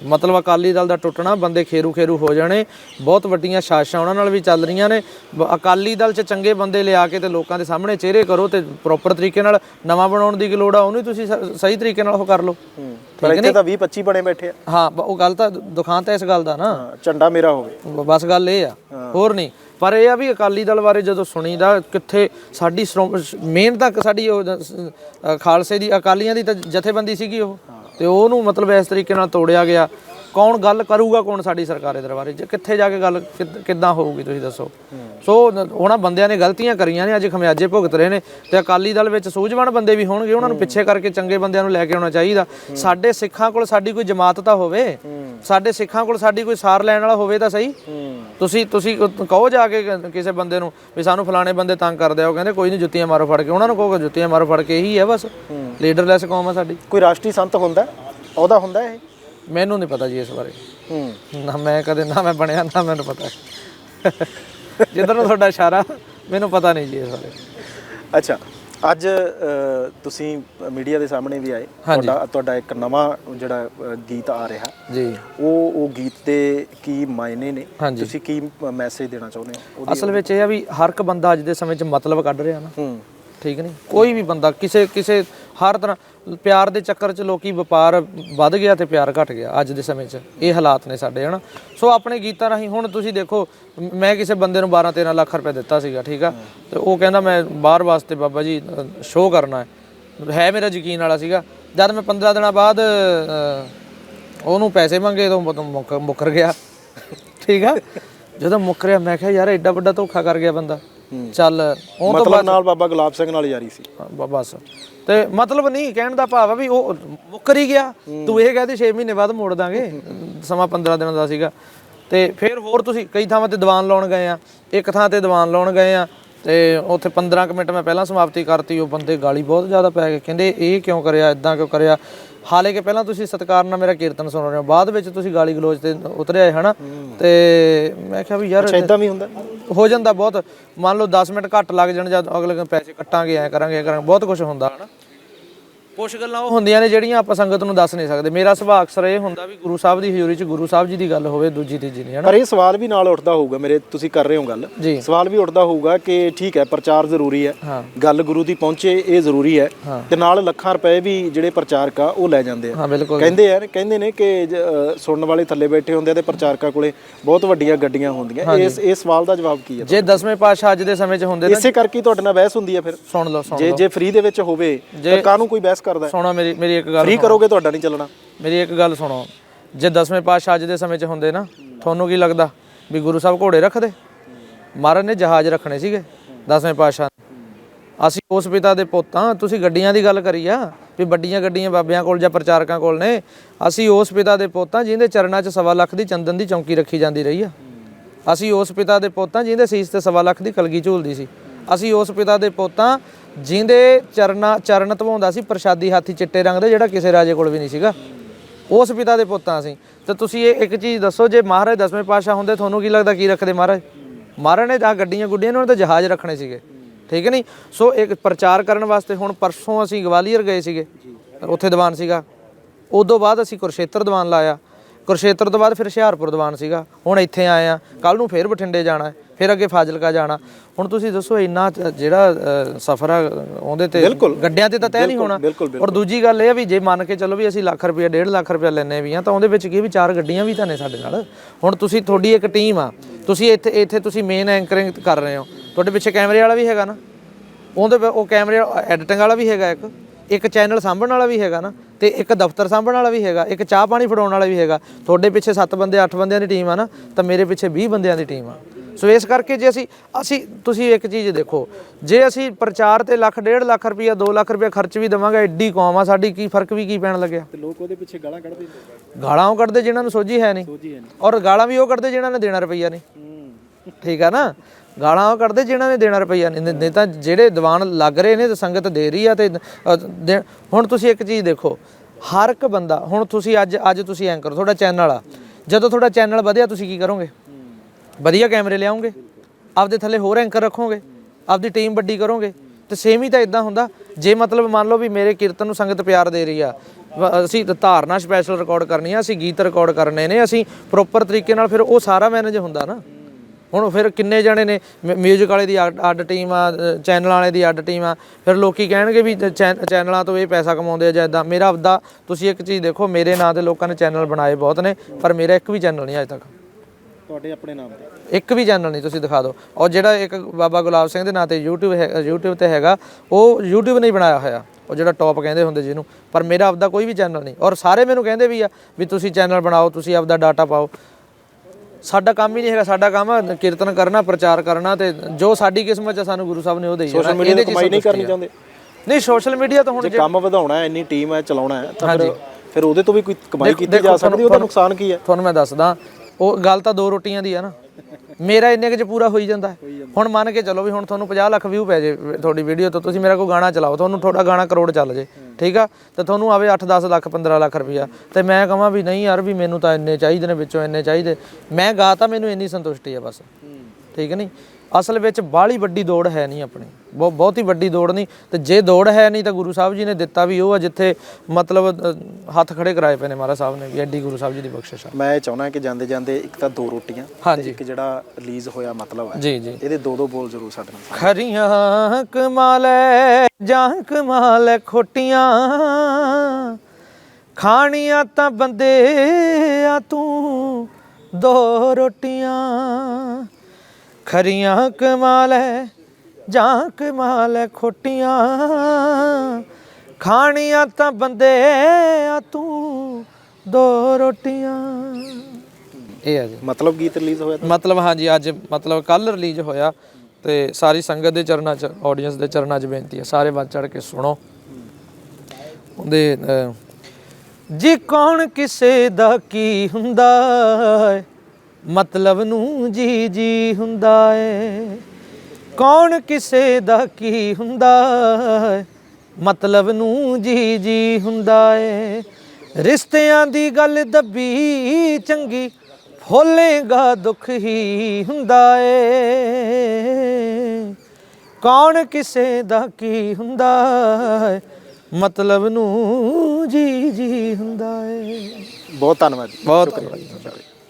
ਮਤਲਬ ਅਕਾਲੀ ਦਲ ਦਾ ਟੁੱਟਣਾ ਬੰਦੇ ਖੇਰੂ ਖੇਰੂ ਹੋ ਜਾਣੇ ਬਹੁਤ ਵੱਡੀਆਂ ਸਾਜ਼ਿਸ਼ਾਂ ਉਹਨਾਂ ਨਾਲ ਵੀ ਚੱਲ ਰਹੀਆਂ ਨੇ। ਬ- ਅਕਾਲੀ ਦਲ 'ਚ ਚੰਗੇ ਬੰਦੇ ਲਿਆ ਕੇ ਤੇ ਲੋਕਾਂ ਦੇ ਸਾਹਮਣੇ ਚਿਹਰੇ ਕਰੋ ਤੇ ਪ੍ਰੋਪਰ ਤਰੀਕੇ ਨਾਲ ਨਵਾਂ ਬਣਾਉਣ ਦੀ ਕੀ ਲੋੜ ਆ ਉਹਨੂੰ ਹੀ ਤੁਸੀਂ ਸ- ਸਹੀ ਤਰੀਕੇ ਨਾਲ ਉਹ ਕਰ ਲਓ। ਪਰ ਇੱਥੇ ਤਾਂ 20 25 ਬਣੇ ਬੈਠੇ ਆ। ਹਾਂ ਬ- ਉਹ ਗੱਲ ਤਾਂ ਦੁਖਾਂਤ ਹੈ ਇਸ ਗੱਲ ਦਾ ਨਾ। ਹਾਂ, ਝੰਡਾ ਮੇਰਾ ਹੋਵੇ। ਬ- ਬਸ ਗੱਲ ਇਹ ਆ। ਹੋਰ ਨਹੀਂ। ਪਰ ਇਹ ਆ ਵੀ ਅਕਾਲੀ ਦਲ ਬਾਰੇ ਜਦੋਂ ਸੁਣੀਦਾ, ਕਿੱਥੇ ਸਾਡੀ ਮੇਨ ਤਾਂ ਸਾਡੀ ਉਹ ਖਾਲਸੇ ਦੀ, ਅਕਾਲੀਆਂ ਦੀ ਤਾਂ ਜਥੇਬੰਦੀ ਸੀਗੀ ਉਹ। ਤੇ ਉਹਨੂੰ ਮਤਲਬ ਇਸ ਤਰੀਕੇ ਨਾਲ ਤੋੜਿਆ ਗਿਆ। ਕੌਣ ਗੱਲ ਕਰੂਗਾ ਕੌਣ ਸਾਡੀ ਸਰਕਾਰ ਦੇ ਦਰਬਾਰੇ? ਚ ਕਿੱਥੇ ਜਾ ਕੇ ਗੱਲ ਕਿੱਦ- ਹੋਊਗੀ ਤੁਸੀਂ ਦੱਸੋ। ਸੋ ਉਹਨਾਂ ਬੰਦਿਆਂ ਨੇ ਗਲਤੀਆਂ ਕਰੀਆਂ ਨੇ ਅੱਜ ਖਮਿਆਜੇ ਭੁਗਤ ਰਹੇ ਨੇ ਤੇ ਅਕਾਲੀ ਦਲ ਵਿੱਚ ਸੂਝਵਾਨ ਬੰਦੇ ਵੀ ਹੋਣਗੇ ਉਹਨਾਂ ਨੂੰ ਪਿੱਛੇ ਕਰਕੇ ਚੰਗੇ ਬੰਦਿਆਂ ਨੂੰ ਲੈ ਕੇ ਆਉਣਾ ਚਾਹੀਦਾ। ਸਾਡੇ ਸਿੱਖਾਂ ਕੋਲ ਸਾਡੀ ਕੋਈ ਜਮਾਤ ਤਾਂ ਹੋਵੇ ਸਾਡੇ ਸਿੱਖਾਂ ਕੋਲ ਸਾਡੀ ਕੋਈ ਸਾਰ ਲੈਣ ਵਾਲਾ ਹੋਵੇ ਤਾਂ ਸਹੀ। ਤੁਸੀਂ ਤੁਸੀਂ ਕਹੋ ਜਾ ਕੇ ਕਿਸੇ ਬੰਦੇ ਨੂੰ ਵੀ ਸਾਨੂੰ ਫਲਾਣੇ ਬੰਦੇ ਤੰਗ ਕਰਦੇ ਆ ਉਹ ਕਹਿੰਦੇ ਕੋਈ ਨਹੀਂ ਜੁੱਤੀਆਂ ਮਾਰੋ ਫੜ ਕੇ ਉਹਨਾਂ ਨੂੰ ਕਹੋ ਜੁੱਤੀਆਂ ਮਾਰੋ ਫੜ ਕੇ ਇਹੀ ਹੈ ਬਸ। ਲੀਡਰਲੈਸ ਕੌਮ ਆ ਸਾਡੀ। ਕੋਈ ਰਾਸ਼ਟਰੀ ਸੰਤ ਹੁੰਦਾ? ਹੈ? ਉਹਦਾ ਹੁੰਦਾ ਹੈ ਇਹ? ਮੈਨੂੰ ਨਹੀਂ ਪਤਾ ਜੀ ਇਸ ਬਾਰੇ। ਹੂੰ। ਨਾ ਮੈਂ ਕਦੇ ਨਾ ਮੈਂ ਬਣਿਆ ਨਾ ਮੈਨੂੰ ਪਤਾ। ਜਿੱਧਰ ਨੂੰ ਤੁਹਾਡਾ ਇਸ਼ਾਰਾ ਮੈਨੂੰ ਪਤਾ ਨਹੀਂ ਜੀ ਇਸ ਬਾਰੇ। ਅੱਛਾ ਅੱਜ ਤੁਸੀਂ ਮੀਡੀਆ ਦੇ ਸਾਹਮਣੇ ਵੀ ਆਏ। ਤੁਹਾਡਾ ਤੁਹਾਡਾ ਇੱਕ ਨਵਾਂ ਜਿਹੜਾ ਗੀਤ ਆ ਰਿਹਾ। ਜੀ। ਉਹ ਉਹ ਗੀਤ ਦੇ ਕੀ ਮਾਇਨੇ ਨੇ। ਤੁਸੀਂ ਕੀ ਮੈਸੇਜ ਦੇਣਾ ਚਾਹੁੰਦੇ ਹੋ? ਅਸਲ ਵਿੱਚ ਇਹ ਆ ਵੀ ਹਰ ਇੱਕ ਬੰਦਾ ਅੱਜ ਦੇ ਸਮੇਂ 'ਚ ਮਤਲਬ ਕੱਢ ਰਿਹਾ ਨਾ। ਹੂੰ। ਠੀਕ ਨਹੀਂ? ਕੋਈ ਵੀ ਬੰਦਾ ਕਿਸੇ ਕਿਸੇ ਹਰ ਤਰ੍ਹਾਂ ਪਿਆਰ ਦੇ ਚੱਕਰ 'ਚ ਲੋਕੀ ਵਪਾਰ ਵੱਧ ਗਿਆ ਤੇ ਪਿਆਰ ਘਟ ਗਿਆ ਅੱਜ ਦੇ ਸਮੇਂ 'ਚ। ਇਹ ਹਾਲਾਤ ਨੇ ਸਾਡੇ, ਹਨਾ? ਸੋ ਆਪਣੇ ਗੀਤਾਂ ਰਾਹੀਂ ਹੁਣ ਤੁਸੀਂ ਦੇਖੋ, ਮੈਂ ਕਿਸੇ ਬੰਦੇ ਨੂੰ 12 13 ਲੱਖ ਰੁਪਏ ਦਿੱਤਾ ਸੀਗਾ, ਠੀਕ ਆ? ਤੇ ਉਹ ਕਹਿੰਦਾ ਮੈਂ ਬਾਹਰ ਵਾਸਤੇ ਬਾਬਾ ਜੀ ਸ਼ੋਅ ਕਰਨਾ ਹੈ। ਹੈ ਮੇਰਾ ਯਕੀਨ ਵਾਲਾ ਸੀਗਾ। ਜਦ ਮੈਂ 15 ਦਿਨਾਂ ਬਾਅਦ ਉਹਨੂੰ ਪੈਸੇ ਮੰਗੇ ਤਾਂ ਉਹ ਮੁੱਕਰ ਗਿਆ। ਠੀਕ ਆ? ਜਦੋਂ ਮੁੱਕਰਿਆ ਮੈਂ ਕਿਹਾ ਯਾਰ ਐਡਾ ਵੱਡਾ ਧੋਖਾ ਕਰ ਗਿਆ ਬੰਦਾ। ਚੱਲ ਉਹ ਤੋਂ ਮਤਲਬ ਨਾਲ ਬਾਬਾ ਗੁਲਾਬ ਸਿੰਘ ਨਾਲ ਯਾਰੀ ਸੀ। ਬ- ਬਸ। ਤੇ ਮਤਲਬ ਨਹੀਂ ਕਹਿਣ ਦਾ ਭਾਵ ਆ ਵੀ ਉਹ ਮੁੱਕਰ ਹੀ ਗਿਆ। ਤੂੰ ਇਹ ਕਹਦੇ 6 ਮਹੀਨੇ ਬਾਅਦ ਮੋੜ ਦਾਂਗੇ। ਸਮਾਂ 15 ਦਿਨਾਂ ਦਾ ਸੀਗਾ। ਤੇ ਫਿਰ ਹੋਰ ਤੁਸੀਂ ਕਈ ਥਾਵਾਂ ਤੇ ਦੀਵਾਨ ਲਾਉਣ ਗਏ ਆ। ਇੱਕ ਥਾਂ ਤੇ ਦੀਵਾਨ ਲਾਉਣ ਗਏ ਆ। ਤੇ ਉੱਥੇ 15 ਕੁ ਮਿੰਟ ਮੈਂ ਪਹਿਲਾਂ ਸਮਾਪਤੀ ਕਰਤੀ ਉਹ ਬੰਦੇ ਗਾਲੀ ਬਹੁਤ ਜ਼ਿਆਦਾ ਪੈ ਗਏ। ਕਹਿੰਦੇ ਇਹ ਕਿਉਂ ਕਰਿਆ ਇਦਾਂ ਕਿਉਂ ਕਰਿਆ? ਹਾਲੇ ਕਿ ਪਹਿਲਾਂ ਤੁਸੀਂ ਸਤਿਕਾਰ ਨਾਲ ਮੇਰਾ ਕੀਰਤਨ ਸੁਣ ਰਹੇ ਹੋ। ਬਾਅਦ ਵਿੱਚ ਤੁਸੀਂ ਗਾਲੀ ਗਲੋਚ ਤੇ ਉਤਰੇ ਆਏ ਹਨਾ? ਤੇ ਮੈਂ ਕਿਹਾ ਵੀ ਯਾਰ ਇਦਾਂ ਵੀ ਹੁੰਦਾ? ਹੋ ਜਾਂਦਾ ਬਹੁਤ। ਮੰਨ ਲਓ 10 ਮਿੰਟ ਘੱਟ ਲੱਗ ਜਾਣ ਜਾਂ ਅਗਲੇ ਦਿਨ ਪੈਸੇ ਕੱਟਾਂਗੇ, ਐ ਕਰਾਂਗੇ ਐ ਕਰਾਂਗੇ, ਬਹੁਤ ਕੁਝ ਹੁੰਦਾ, ਹਨਾ। ਕੁਝ ਗੱਲਾਂ ਉਹ ਹੁੰਦੀਆਂ ਨੇ ਜਿਹੜੀਆਂ ਆਪਾਂ ਸੰਗਤ ਨੂੰ ਦੱਸ ਨਹੀਂ ਸਕਦੇ। ਮੇਰਾ ਸੁਭਾਅ ਅਕਸਰ ਇਹ ਹੁੰਦਾ ਵੀ ਗੁਰੂ ਸਾਹਿਬ ਦੀ ਹਜ਼ੂਰੀ 'ਚ ਗੁਰੂ ਸਾਹਿਬ ਜੀ ਦੀ ਗੱਲ ਹੋਵੇ ਦੂਜੀ ਤੀਜੀ ਨਹੀਂ ਹਨਾ? ਪਰ ਇਹ ਸਵਾਲ ਵੀ ਨਾਲ ਉੱਠਦਾ ਹੋਊਗਾ ਮੇਰੇ ਤੁਸੀਂ ਕਰ ਰਹੇ ਹੋ ਗੱਲ। ਜੀ। ਸਵਾਲ ਵੀ ਉੱਠਦਾ ਹੋਊਗਾ ਕਿ ਠੀਕ ਹੈ ਪ੍ਰਚਾਰ ਜ਼ਰੂਰੀ ਹੈ। ਹਾਂ। ਗੱਲ ਗੁਰੂ ਦੀ ਪਹੁੰਚੇ ਇਹ ਜ਼ਰੂਰੀ ਹੈ। ਹਾਂ। ਤੇ ਨਾਲ ਲੱਖਾਂ ਰੁਪਏ ਵੀ ਜਿਹੜੇ ਪ੍ਰਚਾਰਕ ਆ ਉਹ ਲੈ ਜਾਂਦੇ ਆ। ਹਾਂ ਬਿਲਕੁਲ। ਕਹਿੰਦੇ ਆ ਕਹਿੰਦੇ ਨੇ ਕਿ ਜ- ਅ, ਸੁਣਨ ਵਾਲੇ ਥੱਲੇ ਬੈਠੇ ਹੁੰਦੇ ਆ ਤੇ ਪ੍ਰਚਾਰਕਾਂ ਕੋਲੇ ਬਹੁਤ ਵੱਡੀਆਂ ਗੱਡੀਆਂ ਹੁੰਦੀਆਂ। ਇਸ ਇਸ ਸਵਾਲ ਦਾ ਜਵਾਬ ਕੀ ਹੈ? ਜੇ ਦਸਵੇਂ ਪਾਤਸ਼ਾਹ ਅੱਜ ਦੇ ਸਮੇਂ 'ਚ ਹੁੰਦੇ ਨਾ ਇਸੇ ਕਰਕੇ ਹੀ ਤੁਹਾਡੇ ਨਾਲ ਬਹਿਸ ਹੁੰਦੀ ਹੈ ਫਿਰ। ਸੁਣ ਲਓ ਸੁਣ ਜੇ ਜੇ ਫ੍ਰੀ ਦੇ ਵਿੱਚ ਹੋਵੇ ਤਾਂ ਕਾਹਨੂੰ ਕੋਈ ਬਹਿਸ ਕਰਦਾ ਸੁਣੋ ਮੇਰੀ ਮੇਰੀ ਇੱਕ ਗੱਲ ਫ੍ਰੀ ਕਰੋਗੇ ਤੁਹਾਡਾ ਨਹੀਂ ਚੱਲਣਾ। ਮੇਰੀ ਇੱਕ ਗੱਲ ਸੁਣੋ। ਜੇ ਦਸਵੇਂ ਪਾਤਸ਼ਾਹ ਅੱਜ ਦੇ ਸਮੇਂ 'ਚ ਹੁੰਦੇ ਨਾ ਤੁਹਾਨੂੰ ਕੀ ਲੱਗਦਾ ਵੀ ਗੁਰੂ ਸਾਹਿਬ ਘੋੜੇ ਰੱਖਦੇ? ਮਹਾਰਾਜ ਨੇ ਜਹਾਜ਼ ਰੱਖਣੇ ਸੀਗੇ ਦਸਵੇਂ ਪਾਤਸ਼ਾਹ ਨੇ। ਅਸੀਂ ਉਸ ਪਿਤਾ ਦੇ ਪੁੱਤਾਂ ਤੁਸੀਂ ਗੱਡੀਆਂ ਦੀ ਗੱਲ ਕਰੀ ਆ ਵੀ ਵੱਡੀਆਂ ਗੱਡੀਆਂ ਬਾਬਿਆਂ ਕੋਲ ਜਾਂ ਪ੍ਰਚਾਰਕਾਂ ਕੋਲ ਨੇ। ਅਸੀਂ ਉਸ ਪਿਤਾ ਦੇ ਪੁੱਤਾਂ ਜਿੰਦੇ ਚਰਨਾਂ 'ਚ ਸਵਾ ਲੱਖ ਦੀ ਚੰਦਨ ਦੀ ਚੌਂਕੀ ਰੱਖੀ ਜਾਂਦੀ ਰਹੀ ਆ। ਅਸੀਂ ਉਸ ਪਿਤਾ ਦੇ ਪੁੱਤਾਂ ਜਿੰਦੇ ਸੀਸ ਤੇ ਸਵਾ ਲੱਖ ਦੀ ਕਲਗੀ ਝੂਲਦੀ ਸੀ। ਅਸੀਂ ਉਸ ਪਿਤਾ ਦੇ ਪੁੱਤਾਂ ਜਿੰਦੇ ਚਰਨਾ ਚਰਨ ਧਵਾਉਂਦਾ ਸੀ ਪ੍ਰਸ਼ਾਦੀ ਹਾਥੀ ਚਿੱਟੇ ਰੰਗ ਦਾ, ਜਿਹੜਾ ਕਿਸੇ ਰਾਜੇ ਕੋਲ ਵੀ ਨਹੀਂ ਸੀਗਾ। ਉਸ ਪਿਤਾ ਦੇ ਪੁੱਤਾਂ ਸੀ। ਤੇ ਤੁਸੀਂ ਇਹ ਇੱਕ ਚੀਜ਼ ਦੱਸੋ, ਜੇ ਮਹਾਰਾਜ ਦਸਵੇਂ ਪਾਤਸ਼ਾਹ ਹੁੰਦੇ, ਤੁਹਾਨੂੰ ਕੀ ਲੱਗਦਾ ਕੀ ਰੱਖਦੇ ਮਹਾਰਾਜ? ਮਹਾਰਾਜ ਨੇ ਤਾਂ ਗੱਡੀਆਂ ਗੁੱਡੀਆਂ ਨੂੰ ਤਾਂ ਜਹਾਜ਼ ਰੱਖਣੇ ਸੀਗੇ। ਠੀਕ ਹੈ ਨਹੀਂ ਸੋ ਇੱਕ ਪ੍ਰਚਾਰ ਕਰਨ ਵਾਸਤੇ ਹੁਣ ਪਰਸੋਂ ਅਸੀਂ ਗਵਾਲੀਅਰ ਗਏ ਸੀਗੇ। ਉੱਥੇ ਦੀਵਾਨ ਸੀਗਾ। ਉਦੋਂ ਬਾਅਦ ਅਸੀਂ ਕੁਰਸ਼ੇਤਰ ਦੀਵਾਨ ਲਾਇਆ। ਕੁਰਸ਼ੇਤਰ ਤੋਂ ਬਾਅਦ ਫਿਰ ਹੁਸ਼ਿਆਰਪੁਰ ਦੀਵਾਨ ਸੀਗਾ। ਹੁਣ ਇੱਥੇ ਆਏ ਆ। ਕੱਲ ਨੂੰ ਫਿਰ ਬਠਿੰਡੇ ਜਾਣਾ ਫਿਰ ਅੱਗੇ ਫਾਜ਼ਿਲਕਾ ਜਾਣਾ। ਹੁਣ ਤੁਸੀਂ ਦੱਸੋ ਇੰਨਾ ਜਿਹੜਾ ਸਫ਼ਰ ਆ ਉਹਦੇ ਤੇ ਗੱਡਿਆਂ ਤੇ ਤਾਂ ਤੈਅ ਨਹੀਂ ਹੋਣਾ। ਔਰ ਦੂਜੀ ਗੱਲ ਇਹ ਆ ਵੀ ਜੇ ਮੰਨ ਕੇ ਚੱਲੋ ਵੀ ਅਸੀਂ ਲੱਖ ਰੁਪਏ 1.5 ਲੱਖ ਰੁਪਏ ਲੈਣੇ ਵੀ ਆ ਤਾਂ ਉਹਦੇ ਵਿੱਚ ਕੀ ਵੀ ਚਾਰ ਗੱਡੀਆਂ ਵੀ ਤਾਂ ਨੇ ਸਾਡੇ ਨਾਲ। ਹੁਣ ਤੁਸੀਂ ਤੁਹਾਡੀ ਇੱਕ ਟੀਮ ਆ। ਤੁਸੀਂ ਇੱਥੇ ਇੱਥੇ ਤੁਸੀਂ ਮੇਨ ਐਂਕਰਿੰਗ ਕਰ ਰਹੇ ਹੋ। ਤੁਹਾਡੇ ਪਿੱਛੇ ਕੈਮਰੇ ਵਾਲਾ ਵੀ ਹੈਗਾ ਨਾ? ਉਹਦੇ ਉਹ ਕੈਮਰੇ ਐਡੀਟਿੰਗ ਵਾਲਾ ਵੀ ਹੈਗਾ ਇੱਕ? ਇੱਕ ਚੈਨਲ ਸਾਂਭਣ ਵਾਲਾ ਵੀ ਹੈਗਾ ਨਾ ਤੇ ਇੱਕ ਦਫ਼ਤਰ ਸਾਂਭਣ ਵਾਲਾ ਵੀ ਹੈਗਾ ਇੱਕ ਚਾਹ ਪਾਣੀ ਫੜਾਉਣ ਵਾਲਾ ਵੀ ਹੈਗਾ। ਤੁਹਾਡੇ ਪਿੱਛੇ 7 ਬੰਦੇ 8 ਬੰਦਿਆਂ ਦੀ ਟੀਮ ਆ ਨਾ ਤਾਂ ਮੇਰੇ ਪਿੱਛੇ 20 ਬੰਦਿਆਂ ਦੀ ਟੀਮ ਆ। ਸੋ ਇਸ ਕਰਕੇ ਜੇ ਅਸੀਂ ਅਸੀਂ ਤੁਸੀਂ ਇੱਕ ਚੀਜ਼ ਦੇਖੋ ਜੇ ਅਸੀਂ ਪ੍ਰਚਾਰ ਤੇ ਲੱਖ ਡੇਢ ਲੱਖ ਰੁਪਈਆ 2 ਲੱਖ ਰੁਪਈਆ ਖਰਚ ਵੀ ਦੇਵਾਂਗੇ ਐਡੀ ਕੌਮ ਆ ਸਾਡੀ ਕੀ ਫ਼ਰਕ ਵੀ ਕੀ ਪੈਣ ਲੱਗਿਆ? ਤੇ ਲੋਕ ਉਹਦੇ ਪਿੱਛੇ ਗਾਲਾਂ ਕੱਢਦੇ ਨੇ। ਗਾਲਾਂ ਉਹ ਕੱਢਦੇ ਜਿਨ੍ਹਾਂ ਨੂੰ ਸੋਝੀ ਹੈ ਨਹੀਂ। ਔਰ ਗਾਲਾਂ ਵੀ ਉਹ ਕੱਢਦੇ ਜਿਨ੍ਹਾਂ ਨੇ ਦੇਣਾ ਰੁਪਈਆ ਨਹੀਂ। ਠੀਕ ਆ ਨਾ? ਗਾਲਾਂ ਉਹ ਕੱਢਦੇ ਜਿਨ੍ਹਾਂ ਨੇ ਦੇਣਾ ਰੁਪਈਆ ਨਹੀਂ ਨਹੀਂ ਤਾਂ ਜਿਹੜੇ ਦੀਵਾਨ ਲੱਗ ਰਹੇ ਨੇ ਤੇ ਸੰਗਤ ਦੇ ਰਹੀ ਆ ਤੇ ਦੇ- ਹੁਣ ਤੁਸੀਂ ਇੱਕ ਚੀਜ਼ ਦੇਖੋ, ਹਰ ਇੱਕ ਬੰਦਾ, ਹੁਣ ਤੁਸੀਂ ਅੱਜ ਅੱਜ ਤੁਸੀਂ ਐਂਕਰ ਤੁਹਾਡਾ ਚੈਨਲ ਆ ਜਦੋਂ ਤੁਹਾਡਾ ਚੈਨਲ ਵਧਿਆ, ਤੁਸੀਂ ਕੀ ਕਰੋਗੇ? ਵਧੀਆ ਕੈਮਰੇ ਲਿਆਉਂਗੇ ਆਪਦੇ ਥੱਲੇ ਹੋਰ ਐਂਕਰ ਰੱਖੋਗੇ, ਆਪਦੀ ਟੀਮ ਵੱਡੀ ਕਰੋਗੇ, ਤੇ ਸੇਮ ਹੀ ਤਾਂ ਇਦਾਂ ਹੁੰਦਾ, ਜੇ ਮਤਲਬ ਮੰਨ ਲਓ ਵੀ ਮੇਰੇ ਕੀਰਤਨ ਨੂੰ ਸੰਗਤ ਪਿਆਰ ਦੇ ਰਹੀ ਆ ਅਸੀਂ ਧਾਰਨਾ ਸਪੈਸ਼ਲ ਰਿਕਾਰਡ ਕਰਨੀ ਆ, ਅਸੀਂ ਗੀਤ ਰਿਕਾਰਡ ਕਰਨੇ ਨੇ, ਅਸੀਂ ਪ੍ਰੋਪਰ ਤਰੀਕੇ ਨਾਲ ਫਿਰ ਉਹ ਸਾਰਾ ਮੈਨੇਜ ਹੁੰਦਾ ਨਾ। ਹੁਣ ਫਿਰ ਕਿੰਨੇ ਜਣੇ ਨੇ? ਮਿਊਜ਼ਿਕ ਵਾਲੇ ਦੀ ਅੱਡ- ਟੀਮ ਆ ਚੈਨਲ ਵਾਲੇ ਦੀ ਅੱਡ ਟੀਮ ਆ। ਫਿਰ ਲੋਕੀ ਕਹਿਣਗੇ ਵੀ ਚੈਨਲਾਂ ਤੋਂ ਇਹ ਪੈਸਾ ਕਮਾਉਂਦੇ ਆ ਜਾਂ ਇਦਾਂ ਮੇਰਾ ਆਪਦਾ ਤੁਸੀਂ ਇੱਕ ਚੀਜ਼ ਦੇਖੋ ਮੇਰੇ ਨਾਂ ਤੇ ਲੋਕਾਂ ਨੇ ਚੈਨਲ ਬਣਾਏ ਬਹੁਤ ਨੇ ਪਰ ਮੇਰਾ ਇੱਕ ਵੀ ਚੈਨਲ ਨਹੀਂ ਅਜੇ ਤੱਕ। ਤੁਹਾਡੇ ਆਪਣੇ ਨਾਮ ਤੇ? ਇੱਕ ਵੀ ਚੈਨਲ ਨਹੀਂ ਤੁਸੀਂ ਦਿਖਾ ਦਿਓ। ਔਰ ਜਿਹੜਾ ਇੱਕ ਬਾਬਾ ਗੁਲਾਬ ਸਿੰਘ ਦੇ ਨਾਂ ਤੇ YouTube ਹੈ YouTube ਤੇ ਹੈਗਾ ਉਹ YouTube ਨਹੀਂ ਬਣਾਇਆ ਹੋਇਆ। ਉਹ ਜਿਹੜਾ ਟੌਪ ਕਹਿੰਦੇ ਹੁੰਦੇ ਜਿਹਨੂੰ। ਪਰ ਮੇਰਾ ਆਪਦਾ ਕੋਈ ਵੀ ਚੈਨਲ ਨਹੀਂ। ਔਰ ਸਾਰੇ ਮੈਨੂੰ ਕਹਿੰਦੇ ਵੀ ਆ ਵੀ ਤੁਸੀਂ ਚੈਨਲ ਬਣਾਓ ਤੁਸੀਂ ਆਪਦਾ ਡਾਟਾ ਪਾਓ। ਸਾਡਾ ਕੰਮ ਹੀ ਨਹੀਂ ਹੈਗਾ ਸਾਡਾ ਕੰਮ ਕੀਰਤਨ ਕਰਨਾ ਪ੍ਰਚਾਰ ਕਰਨਾ ਤੇ ਜੋ ਸਾਡੀ ਕਿਸਮਤ 'ਚ ਸਾਨੂੰ ਗੁਰੂ ਸਾਹਿਬ ਨੇ ਉਹ ਦੇਈ ਸੋਸ਼ਲ ਮੀਡੀਆ ਤੇ ਕਮਾਈ ਨਹੀਂ ਕਰਨੀ ਚਾਹੁੰਦੇ? ਨਹੀਂ ਸੋਸ਼ਲ ਮੀਡੀਆ ਤਾਂ ਹੁਣ ਜੇ ਕੰਮ ਵਧਾਉਣਾ ਹੈ ਇੰਨੀ ਟੀਮ ਹੈ ਚਲਾਉਣਾ ਹੈ ਤਾਂ ਫਿਰ ਫਿਰ ਉਹਦੇ ਤੋਂ ਵੀ ਕੋਈ ਕਮਾਈ ਕੀਤੀ ਜਾ ਸਕਦੀ ਉਹਦਾ ਨੁਕਸਾਨ ਕੀ ਹੈ? ਤੁਹਾਨੂੰ ਮੈਂ ਦੱਸਦਾ ਉਹ ਗੱਲ ਤਾਂ ਦੋ ਰੋਟੀਆਂ ਦੀ ਆ ਨਾ। ਮੇਰਾ ਇੰਨੇ ਕੁ ਚ ਪੂਰਾ ਹੋਈ ਜਾਂਦਾ। ਹੈ। ਹੁਣ ਮੰਨ ਕੇ ਚੱਲੋ ਵੀ ਹੁਣ ਤੁਹਾਨੂੰ 50 ਲੱਖ ਵਿਊ ਪੈ ਜੇ ਤੁਹਾਡੀ ਵੀਡੀਓ ਤੋਂ ਤੁਸੀਂ ਮੇਰਾ ਕੋਈ ਗਾਣਾ ਚਲਾਓ ਤੁਹਾਨੂੰ ਤੁਹਾਡਾ ਗਾਣਾ ਕਰੋੜ ਚੱਲ ਜੇ ਠੀਕ ਆ? ਤੇ ਤੁਹਾਨੂੰ ਆਵੇ 8-10 ਲੱਖ 15 ਲੱਖ ਰੁਪਈਆ ਤੇ ਮੈਂ ਕਹਾਂ ਵੀ ਨਹੀਂ ਯਾਰ ਵੀ ਮੈਨੂੰ ਤਾਂ ਇੰਨੇ ਚਾਹੀਦੇ ਨੇ ਵਿੱਚੋਂ ਇੰਨੇ ਚਾਹੀਦੇ। ਮੈਂ ਗਾ ਤਾਂ ਮੈਨੂੰ ਇੰਨੀ ਸੰਤੁਸ਼ਟੀ ਆ ਬਸ। ਠੀਕ ਨਹੀਂ ਅਸਲ ਵਿੱਚ ਬਾਹਲੀ ਵੱਡੀ ਦੌੜ ਹੈ ਨਹੀਂ ਆਪਣੀ। ਬਹੁਤ ਬਹੁਤੀ ਵੱਡੀ ਦੌੜ ਨਹੀਂ। ਤੇ ਜੇ ਦੌੜ ਹੈ ਨਹੀਂ ਤਾਂ ਗੁਰੂ ਸਾਹਿਬ ਜੀ ਨੇ ਦਿੱਤਾ ਵੀ ਉਹ ਆ ਜਿੱਥੇ ਮਤਲਬ ਹੱਥ ਖੜੇ ਕਰਾਏ ਪਏ ਨੇ ਮਹਾਰਾਜ ਸਾਹਿਬ ਨੇ ਵੀ ਐਡੀ ਗੁਰੂ ਸਾਹਿਬ ਜੀ ਦੀ ਬਖਸ਼ਿਸ਼ ਆ। ਮੈਂ ਚਾਹੁੰਦਾ ਕਿ ਜਾਂਦੇ ਜਾਂਦੇ ਇੱਕ ਤਾਂ ਦੋ ਰੋਟੀਆਂ ਇੱਕ ਜਿਹੜਾ ਰਿਲੀਜ਼ ਹੋਇਆ ਮਤਲਬ ਹੈ। ਜੀ ਜੀ। ਇਹਦੇ ਦੋ ਦੋ ਬੋਲ ਜ਼ਰੂਰ ਸਾਡੇ ਨਾਲ ਖਰੀਆਂ ਕਮਾਲੇ ਜਾਂ ਕਮਾਲ ਖੋਟੀਆਂ। ਖਾਣੀਆਂ ਤਾਂ ਬੰਦੇ ਆ ਤੂੰ ਦੋ ਰੋਟੀਆਂ। ਖਰੀਆਂ ਕਮਾਲੇ ਜਾਂ ਕਮਾਲ ਖੋਟੀਆਂ। ਖਾਣੀਆਂ ਤਾਂ ਬੰਦੇ ਆ ਤੂੰ ਦੋ ਰੋਟੀਆਂ। ਇਹ ਆ ਜੀ। ਮਤਲਬ ਗੀਤ ਰਿਲੀਜ਼ ਹੋਇਆ ਮਤਲਬ ਹਾਂਜੀ ਅੱਜ ਮਤਲਬ ਕੱਲ ਰਿਲੀਜ਼ ਹੋਇਆ ਤੇ ਸਾਰੀ ਸੰਗਤ ਦੇ ਚਰਨਾਂ 'ਚ ਆਡੀਅנס ਦੇ ਚਰਨਾਂ 'ਚ ਬੇਨਤੀ ਹੈ ਸਾਰੇ ਵੱਧ ਚੜ ਕੇ ਸੁਣੋ। ਉਹਦੇ ਅਹ, ਜੀ ਕੌਣ ਕਿਸੇ ਦਾ ਕੀ ਹੁੰਦਾ ਹੈ? ਮਤਲਬ ਨੂੰ ਜੀ ਜੀ ਹੁੰਦਾ ਏ। ਕੌਣ ਕਿਸੇ ਦਾ ਕੀ ਹੁੰਦਾ ਮਤਲਬ ਨੂੰ ਜੀ ਜੀ ਹੁੰਦਾ ਏ। ਰਿਸ਼ਤਿਆਂ ਦੀ ਗੱਲ ਦੱਬੀ ਚੰਗੀ ਫੋਲੇਗਾ ਦੁੱਖ ਹੀ ਹੁੰਦਾ ਏ। ਕੌਣ ਕਿਸੇ ਦਾ ਕੀ ਹੁੰਦਾ ਮਤਲਬ ਨੂੰ ਜੀ ਜੀ ਹੁੰਦਾ ਏ। ਬਹੁਤ ਧੰਨਵਾਦ ਬਹੁਤ ਧੰਨਵਾਦ।